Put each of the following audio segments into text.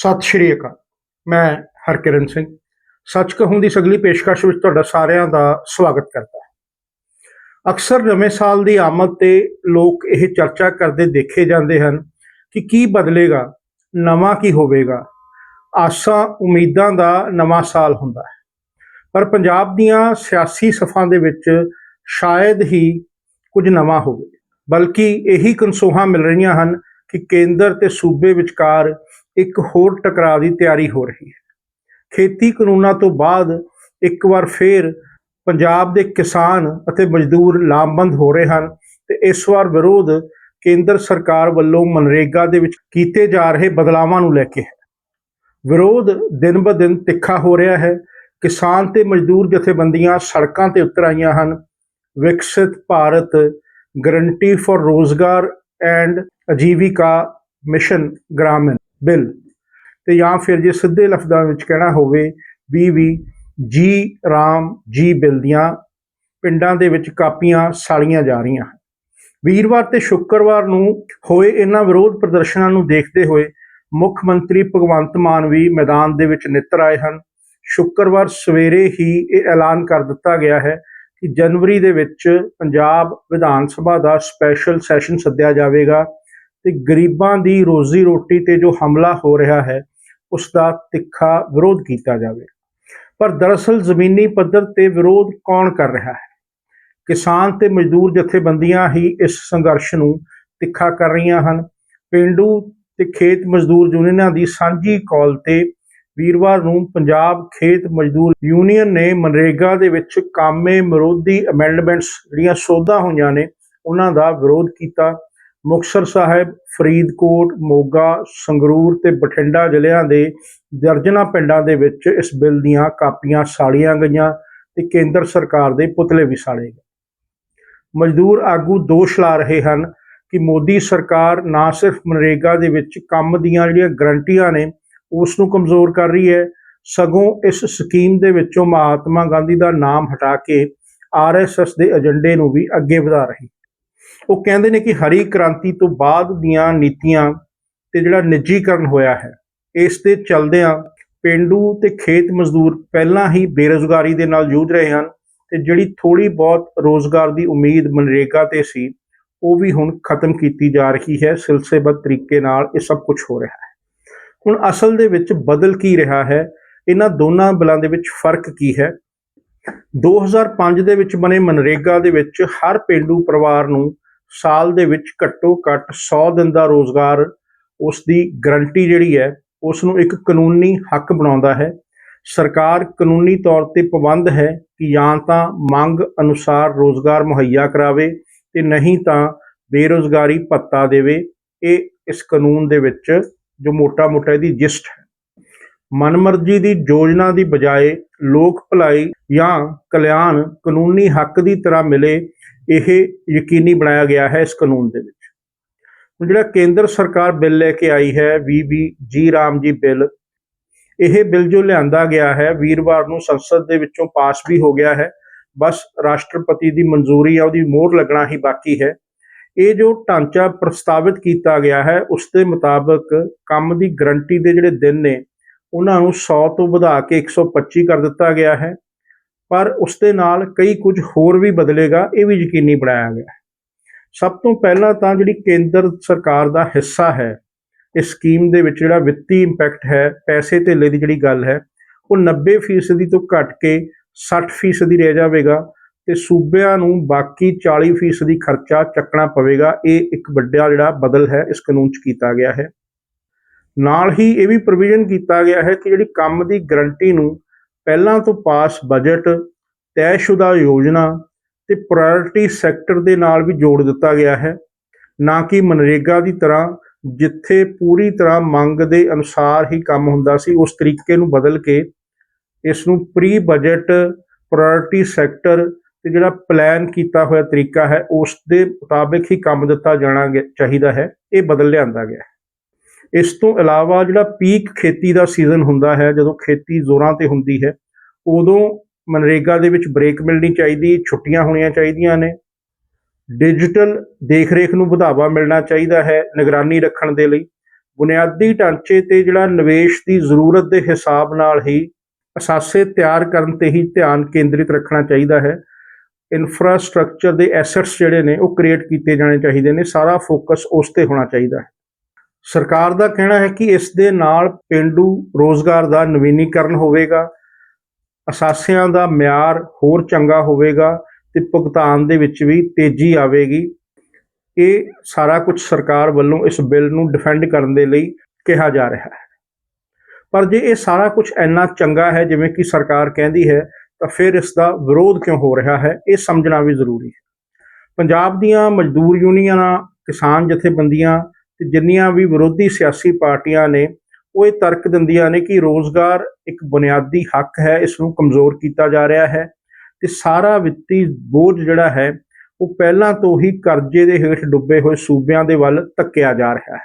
ਸਤਿ ਸ਼੍ਰੀ ਅਕਾਲ। ਮੈਂ ਹਰਕਿਰਨ ਸਿੰਘ। ਸੱਚ ਕਹੂੰ ਦੀ ਸਗਲੀ ਪੇਸ਼ਕਸ਼ ਵਿੱਚ ਤੁਹਾਡਾ ਸਾਰਿਆਂ ਦਾ ਸਵਾਗਤ ਕਰਦਾ ਹਾਂ। ਅਕਸਰ ਨਵੇਂ ਸਾਲ ਦੀ ਆਮਦ ਤੇ ਲੋਕ ਇਹ ਚਰਚਾ ਕਰਦੇ ਦੇਖੇ ਜਾਂਦੇ ਹਨ ਕਿ ਕੀ ਬਦਲੇਗਾ, ਨਵਾਂ ਕੀ ਹੋਵੇਗਾ। ਆਸਾਂ, ਉਮੀਦਾਂ ਦਾ ਨਵਾਂ ਸਾਲ ਹੁੰਦਾ ਹੈ। ਪਰ ਪੰਜਾਬ ਦੀਆਂ ਸਿਆਸੀ ਸਫਾਂ ਦੇ ਵਿੱਚ ਸ਼ਾਇਦ ਹੀ ਕੁਝ ਨਵਾਂ ਹੋਵੇ। ਬਲਕਿ ਇਹੀ ਕਨਸੋਹਾਂ ਮਿਲ ਰਹੀਆਂ ਹਨ ਕਿ ਕੇਂਦਰ ਤੇ ਸੂਬੇ ਵਿਚਕਾਰ ਇੱਕ ਹੋਰ ਟਕਰਾਅ ਦੀ ਤਿਆਰੀ ਹੋ ਰਹੀ ਹੈ। ਖੇਤੀ ਕਾਨੂੰਨਾਂ ਤੋਂ ਬਾਅਦ ਇੱਕ ਵਾਰ ਫੇਰ ਪੰਜਾਬ ਦੇ ਕਿਸਾਨ ਅਤੇ ਮਜ਼ਦੂਰ ਲਾਮਬੰਦ ਹੋ ਰਹੇ ਹਨ ਤੇ ਇਸ ਵਾਰ ਵਿਰੋਧ ਕੇਂਦਰ ਸਰਕਾਰ ਵੱਲੋਂ ਮਨਰੇਗਾ ਦੇ ਵਿੱਚ ਕੀਤੇ ਜਾ ਰਹੇ ਬਦਲਾਵਾਂ ਨੂੰ ਲੈ ਕੇ ਹੈ। ਵਿਰੋਧ ਦਿਨ ਬ ਦਿਨ ਤਿੱਖਾ ਹੋ ਰਿਹਾ ਹੈ। ਕਿਸਾਨ ਤੇ ਮਜ਼ਦੂਰ ਜਥੇਬੰਦੀਆਂ ਸੜਕਾਂ ਤੇ ਉਤਰ ਆਈਆਂ ਹਨ। ਵਿਕਸਿਤ ਭਾਰਤ ਗਰੰਟੀ ਫॉर ਰੋਜ਼ਗਾਰ ਐਂਡ ਅਜੀਵਿਕਾ ਮਿਸ਼ਨ ਗ੍ਰਾਮੀਣ। ਬਿੱਲ। ਤੇ ਜਾਂ ਫਿਰ ਜੇ ਸਿੱਧੇ ਲਫ਼ਜ਼ਾਂ ਵਿੱਚ ਕਹਿਣਾ ਹੋਵੇ ਵੀ ਵੀ ਜੀ ਰਾਮ ਜੀ ਬਿੱਲ ਦੀਆਂ ਪਿੰਡਾਂ ਦੇ ਵਿੱਚ ਕਾਪੀਆਂ ਸਾਲੀਆਂ ਜਾ ਰਹੀਆਂ ਹਨ। ਵੀਰਵਾਰ ਤੇ ਸ਼ੁੱਕਰਵਾਰ ਨੂੰ ਹੋਏ ਇਹਨਾਂ ਵਿਰੋਧ ਪ੍ਰਦਰਸ਼ਨਾਂ ਨੂੰ ਦੇਖਦੇ ਹੋਏ ਮੁੱਖ ਮੰਤਰੀ ਭਗਵੰਤ ਮਾਨ ਵੀ ਮੈਦਾਨ ਦੇ ਵਿੱਚ ਨਿੱਤਰ ਆਏ ਹਨ। ਸ਼ੁੱਕਰਵਾਰ ਸਵੇਰੇ ਹੀ ਇਹ ਐਲਾਨ ਕਰ ਦਿੱਤਾ ਗਿਆ ਹੈ ਕਿ ਜਨਵਰੀ ਦੇ ਵਿੱਚ ਪੰਜਾਬ ਵਿਧਾਨ ਸਭਾ ਦਾ ਸਪੈਸ਼ਲ ਸੈਸ਼ਨ ਸੱਦਿਆ ਜਾਵੇਗਾ। ਤੇ ਗਰੀਬਾਂ ਦੀ ਰੋਜ਼ੀ ਰੋਟੀ ਤੇ ਜੋ ਹਮਲਾ ਹੋ ਰਿਹਾ ਹੈ ਉਸ ਦਾ ਤਿੱਖਾ ਵਿਰੋਧ ਕੀਤਾ ਜਾਵੇ। ਪਰ ਦਰਅਸਲ ਜ਼ਮੀਨੀ ਪੱਧਰ ਤੇ ਵਿਰੋਧ ਕੌਣ ਕਰ ਰਿਹਾ ਹੈ? ਕਿਸਾਨ ਤੇ ਮਜ਼ਦੂਰ ਜਥੇਬੰਦੀਆਂ ਹੀ ਇਸ ਸੰਘਰਸ਼ ਨੂੰ ਤਿੱਖਾ ਕਰ ਰਹੀਆਂ ਹਨ। ਪਿੰਡੂ ਤੇ ਖੇਤ ਮਜ਼ਦੂਰ ਯੂਨੀਅਨਾਂ ਦੀ ਸਾਂਝੀ ਕਾਲ ਤੇ ਵੀਰਵਾਰ ਨੂੰ ਪੰਜਾਬ ਖੇਤ ਮਜ਼ਦੂਰ ਯੂਨੀਅਨ ਨੇ ਮਨਰੇਗਾ ਦੇ ਵਿੱਚ ਕਾਮੇ ਵਿਰੋਧੀ ਅਮੈਂਡਮੈਂਟਸ ਜਿਹੜੀਆਂ ਸੋਧਾਂ ਹੋਈਆਂ ਨੇ, ਉਹਨਾਂ ਦਾ ਵਿਰੋਧ ਕੀਤਾ। ਮੁਕਤਸਰ ਸਾਹਿਬ, ਫਰੀਦਕੋਟ, ਮੋਗਾ, ਸੰਗਰੂਰ ਤੇ ਬਠਿੰਡਾ ਜ਼ਿਲ੍ਹਿਆਂ ਦੇ ਦਰਜਨਾਂ ਪਿੰਡਾਂ ਦੇ ਵਿੱਚ ਇਸ ਬਿੱਲ ਦੀਆਂ ਕਾਪੀਆਂ ਸਾੜੀਆਂ ਗਈਆਂ ਤੇ ਕੇਂਦਰ ਸਰਕਾਰ ਦੇ ਪੁਤਲੇ ਵੀ ਸਾੜੇ ਗਏ। ਮਜ਼ਦੂਰ ਆਗੂ ਦੋਸ਼ ਲਾ ਰਹੇ ਹਨ ਕਿ ਮੋਦੀ ਸਰਕਾਰ ਨਾ ਸਿਰਫ ਮਨਰੇਗਾ ਦੇ ਵਿੱਚ ਕੰਮ ਦੀਆਂ ਜਿਹੜੀਆਂ ਗਰੰਟੀਆਂ ਨੇ, ਉਸ ਨੂੰ ਕਮਜ਼ੋਰ ਕਰ ਰਹੀ ਹੈ, ਸਗੋਂ ਇਸ ਸਕੀਮ ਦੇ ਵਿੱਚੋਂ ਮਹਾਤਮਾ ਗਾਂਧੀ ਦਾ ਨਾਮ ਹਟਾ ਕੇ ਆਰਐਸਐਸ ਦੇ ਏਜੰਡੇ ਨੂੰ ਵੀ ਅੱਗੇ ਵਧਾ ਰਹੀ ਉਹ ਕਹਿੰਦੇ ਨੇ ਕਿ ਹਰੀ ਕ੍ਰਾਂਤੀ ਤੋਂ ਬਾਅਦ ਦੀਆਂ ਨੀਤੀਆਂ ਤੇ ਜਿਹੜਾ ਨਿੱਜੀਕਰਨ ਹੋਇਆ ਹੈ, ਇਸ ਦੇ ਚਲਦਿਆਂ ਪਿੰਡੂ ਤੇ ਖੇਤ ਮਜ਼ਦੂਰ ਪਹਿਲਾਂ ਹੀ ਬੇਰੁਜ਼ਗਾਰੀ ਦੇ ਨਾਲ ਜੂਝ ਰਹੇ ਹਨ ਤੇ ਜਿਹੜੀ ਥੋੜੀ ਬਹੁਤ ਰੋਜ਼ਗਾਰ ਦੀ ਉਮੀਦ ਮਨਰੇਗਾ ਤੇ ਸੀ, ਉਹ ਵੀ ਹੁਣ ਖਤਮ ਕੀਤੀ ਜਾ ਰਹੀ ਹੈ, ਸਿਲਸਿਲੇਬੱਧ ਤਰੀਕੇ ਨਾਲ ਇਹ ਸਭ ਕੁਝ ਹੋ ਰਿਹਾ ਹੈ। ਹੁਣ ਅਸਲ ਦੇ ਵਿੱਚ ਬਦਲ ਕੀ ਰਿਹਾ ਹੈ, ਇਹਨਾਂ ਦੋਨਾਂ ਬਲਾਂ ਦੇ ਵਿੱਚ ਫ਼ਰਕ ਕੀ ਹੈ? 2005 ਦੇ ਵਿੱਚ ਬਣੇ ਮਨਰੇਗਾ ਦੇ ਵਿੱਚ ਹਰ ਪਿੰਡੂ ਪਰਿਵਾਰ ਨੂੰ ਸਾਲ ਦੇ ਵਿੱਚ ਘੱਟੋ ਘੱਟ 100 ਦਿਨ ਦਾ ਰੋਜ਼ਗਾਰ ਉਸ ਦੀ ਗਰੰਟੀ ਜਿਹੜੀ ਹੈ ਉਸ ਨੂੰ ਇੱਕ ਕਾਨੂੰਨੀ ਹੱਕ ਬਣਾਉਂਦਾ ਹੈ। ਸਰਕਾਰ ਕਾਨੂੰਨੀ ਤੌਰ ਤੇ ਪਾਬੰਦ ਹੈ ਕਿ ਜਾਂ ਤਾਂ ਮੰਗ ਅਨੁਸਾਰ ਰੋਜ਼ਗਾਰ ਮੁਹੱਈਆ ਕਰਾਵੇ ਤੇ ਨਹੀਂ ਤਾਂ ਬੇਰੋਜ਼ਗਾਰੀ ਭੱਤਾ ਦੇਵੇ। ਇਹ ਇਸ ਕਾਨੂੰਨ ਦੇ ਵਿੱਚ ਜੋ ਮੋਟਾ-ਮੋਟਾ ਇਹਦੀ ਜਿਸਟ ਹੈ। ਮਨਮਰਜ਼ੀ ਦੀ ਯੋਜਨਾ ਦੀ ਬਜਾਏ ਲੋਕ ਭਲਾਈ ਜਾਂ ਕਲਿਆਣ ਕਾਨੂੰਨੀ ਹੱਕ ਦੀ ਤਰ੍ਹਾਂ ਮਿਲੇ ਇਹ ਯਕੀਨੀ ਬਣਾਇਆ ਗਿਆ ਹੈ ਇਸ ਕਾਨੂੰਨ ਦੇ ਵਿੱਚ। ਹੁਣ ਜਿਹੜਾ ਕੇਂਦਰ ਸਰਕਾਰ ਬਿੱਲ ਲੈ ਕੇ ਆਈ ਹੈ ਵੀਬੀ ਜੀ ਰਾਮ ਜੀ ਬਿੱਲ, ਇਹ ਬਿੱਲ ਜੋ ਲਿਆਂਦਾ ਗਿਆ ਹੈ, ਵੀਰਵਾਰ ਨੂੰ ਸੰਸਦ ਦੇ ਵਿੱਚੋਂ ਪਾਸ ਵੀ ਹੋ ਗਿਆ ਹੈ। ਬਸ ਰਾਸ਼ਟਰਪਤੀ ਦੀ ਮਨਜ਼ੂਰੀ ਆ, ਉਹਦੀ ਮੋਹਰ ਲੱਗਣਾ ਹੀ ਬਾਕੀ ਹੈ। ਇਹ ਜੋ ਢਾਂਚਾ ਪ੍ਰਸਤਾਵਿਤ ਕੀਤਾ ਗਿਆ ਹੈ, ਉਸ ਦੇ ਮੁਤਾਬਕ ਕੰਮ ਦੀ ਗਰੰਟੀ ਦੇ ਜਿਹੜੇ ਦਿਨ ਨੇ, ਉਹਨਾਂ ਨੂੰ 100 ਤੋਂ ਵਧਾ ਕੇ 125 ਕਰ ਦਿੱਤਾ ਗਿਆ ਹੈ। ਪਰ ਉਸ ਦੇ ਨਾਲ ਕਈ ਕੁਝ ਹੋਰ ਵੀ ਬਦਲੇਗਾ, ਇਹ ਵੀ ਯਕੀਨੀ ਬਣਾਇਆ ਗਿਆ। ਸਭ ਤੋਂ ਪਹਿਲਾਂ ਤਾਂ ਜਿਹੜੀ ਕੇਂਦਰ ਸਰਕਾਰ ਦਾ ਹਿੱਸਾ ਹੈ, ਇਸ ਸਕੀਮ ਦੇ ਵਿੱਚ ਜਿਹੜਾ ਵਿੱਤੀ ਇੰਪੈਕਟ ਹੈ, ਪੈਸੇ ਧੇਲੇ ਦੀ ਜਿਹੜੀ ਗੱਲ ਹੈ, ਉਹ 90% ਤੋਂ ਘਟ ਕੇ 60% ਰਹਿ ਜਾਵੇਗਾ ਤੇ ਸੂਬਿਆਂ ਨੂੰ ਬਾਕੀ 40% ਖਰਚਾ ਚੱਕਣਾ ਪਵੇਗਾ। ਇਹ ਇੱਕ ਵੱਡਾ ਜਿਹੜਾ ਬਦਲ ਹੈ, ਇਸ ਕਾਨੂੰਨ 'ਚ ਕੀਤਾ ਗਿਆ ਹੈ। ਨਾਲ ਹੀ ਇਹ ਵੀ ਪ੍ਰੋਵੀਜ਼ਨ ਕੀਤਾ ਗਿਆ ਹੈ ਕਿ ਜਿਹੜੀ ਕੰਮ ਦੀ ਗਰੰਟੀ ਨੂੰ ਪਹਿਲਾਂ ਤੋਂ ਪਾਸ ਬਜਟ ਤੈਅਸ਼ੁਦਾ ਯੋਜਨਾ ਤੇ ਪ੍ਰਾਇੋਰਟੀ ਸੈਕਟਰ ਦੇ ਨਾਲ ਵੀ ਜੋੜ ਦਿੱਤਾ ਗਿਆ ਹੈ। ਨਾ ਕਿ ਮਨਰੇਗਾ ਦੀ ਤਰ੍ਹਾਂ ਜਿੱਥੇ ਪੂਰੀ ਤਰ੍ਹਾਂ ਮੰਗ ਦੇ ਅਨੁਸਾਰ ਹੀ ਕੰਮ ਹੁੰਦਾ ਸੀ, ਉਸ ਤਰੀਕੇ ਨੂੰ ਬਦਲ ਕੇ ਇਸ ਨੂੰ ਪ੍ਰੀ ਬਜਟ ਪ੍ਰਾਇੋਰਟੀ ਸੈਕਟਰ ਤੇ ਜਿਹੜਾ ਪਲਾਨ ਕੀਤਾ ਹੋਇਆ ਤਰੀਕਾ ਹੈ, ਉਸ ਦੇ ਮੁਤਾਬਿਕ ਹੀ ਕੰਮ ਦਿੱਤਾ ਜਾਣਾ ਗ- ਚਾਹੀਦਾ ਹੈ, ਇਹ ਬਦਲ ਲਿਆਂਦਾ ਗਿਆ ਹੈ। ਇਸ ਤੋਂ ਇਲਾਵਾ ਜਿਹੜਾ ਪੀਕ ਖੇਤੀ ਦਾ ਸੀਜ਼ਨ ਹੁੰਦਾ ਹੈ, ਜਦੋਂ ਖੇਤੀ ਜ਼ੋਰਾਂ ਤੇ ਹੁੰਦੀ ਹੈ, ਉਦੋਂ ਮਨਰੇਗਾ ਦੇ ਵਿੱਚ ਬ੍ਰੇਕ ਮਿਲਣੀ ਚਾਹੀਦੀ, ਛੁੱਟੀਆਂ ਹੋਣੀਆਂ ਚਾਹੀਦੀਆਂ ਨੇ। ਡਿਜੀਟਲ ਦੇਖਰੇਖ ਨੂੰ ਵਧਾਵਾ ਮਿਲਣਾ ਚਾਹੀਦਾ ਹੈ ਨਿਗਰਾਨੀ ਰੱਖਣ ਦੇ ਲਈ। ਬੁਨਿਆਦੀ ਢਾਂਚੇ ਤੇ ਜਿਹੜਾ ਨਿਵੇਸ਼ ਦੀ ਜ਼ਰੂਰਤ ਦੇ ਹਿਸਾਬ ਨਾਲ ਹੀ ਅਸਾਸੇ ਤਿਆਰ ਕਰਨ ਤੇ ਹੀ ਧਿਆਨ ਕੇਂਦਰਿਤ ਰੱਖਣਾ ਚਾਹੀਦਾ ਹੈ। ਇਨਫਰਾਸਟ੍ਰਕਚਰ ਦੇ ਐਸੈਟਸ ਜਿਹੜੇ ਨੇ, ਉਹ ਕ੍ਰੀਏਟ ਕੀਤੇ ਜਾਣੇ ਚਾਹੀਦੇ ਨੇ, ਸਾਰਾ ਫੋਕਸ ਉਸ ਤੇ ਹੋਣਾ ਚਾਹੀਦਾ ਹੈ। ਸਰਕਾਰ ਦਾ ਕਹਿਣਾ ਹੈ ਕਿ ਇਸ ਦੇ ਨਾਲ ਪਿੰਡੂ ਰੋਜ਼ਗਾਰ ਦਾ ਨਵੀਨੀਕਰਨ ਹੋਵੇਗਾ, ਅਸਾਸਿਆਂ ਦਾ ਮਿਆਰ ਹੋਰ ਚੰਗਾ ਹੋਵੇਗਾ ਤੇ ਭੁਗਤਾਨ ਦੇ ਵਿੱਚ ਵੀ ਤੇਜ਼ੀ ਆਵੇਗੀ। ਇਹ ਸਾਰਾ ਕੁਝ ਸਰਕਾਰ ਵੱਲੋਂ ਇਸ ਬਿੱਲ ਨੂੰ ਡਿਫੈਂਡ ਕਰਨ ਦੇ ਲਈ ਕਿਹਾ ਜਾ ਰਿਹਾ ਹੈ। ਪਰ ਜੇ ਇਹ ਸਾਰਾ ਕੁਝ ਇੰਨਾ ਚੰਗਾ ਹੈ ਜਿਵੇਂ ਕਿ ਸਰਕਾਰ ਕਹਿੰਦੀ ਹੈ, ਤਾਂ ਫਿਰ ਇਸ ਦਾ ਵਿਰੋਧ ਕਿਉਂ ਹੋ ਰਿਹਾ ਹੈ, ਇਹ ਸਮਝਣਾ ਵੀ ਜ਼ਰੂਰੀ ਹੈ। ਪੰਜਾਬ ਦੀਆਂ ਮਜ਼ਦੂਰ ਯੂਨੀਅਨਾਂ, ਕਿਸਾਨ ਜਥੇਬੰਦੀਆਂ ਤੇ ਜਿੰਨੀਆਂ ਵੀ ਵਿਰੋਧੀ ਸਿਆਸੀ ਪਾਰਟੀਆਂ ਨੇ, ਉਹ ਇਹ ਤਰਕ ਦਿੰਦੀਆਂ ਨੇ ਕਿ ਰੋਜ਼ਗਾਰ ਇੱਕ ਬੁਨਿਆਦੀ ਹੱਕ ਹੈ, ਇਸ ਨੂੰ ਕਮਜ਼ੋਰ ਕੀਤਾ ਜਾ ਰਿਹਾ ਹੈ ਤੇ ਸਾਰਾ ਵਿੱਤੀ ਬੋਝ ਜਿਹੜਾ ਹੈ, ਉਹ ਪਹਿਲਾਂ ਤੋਂ ਹੀ ਕਰਜ਼ੇ ਦੇ ਹੇਠ ਡੁੱਬੇ ਹੋਏ ਸੂਬਿਆਂ ਦੇ ਵੱਲ ਧੱਕਿਆ ਜਾ ਰਿਹਾ ਹੈ।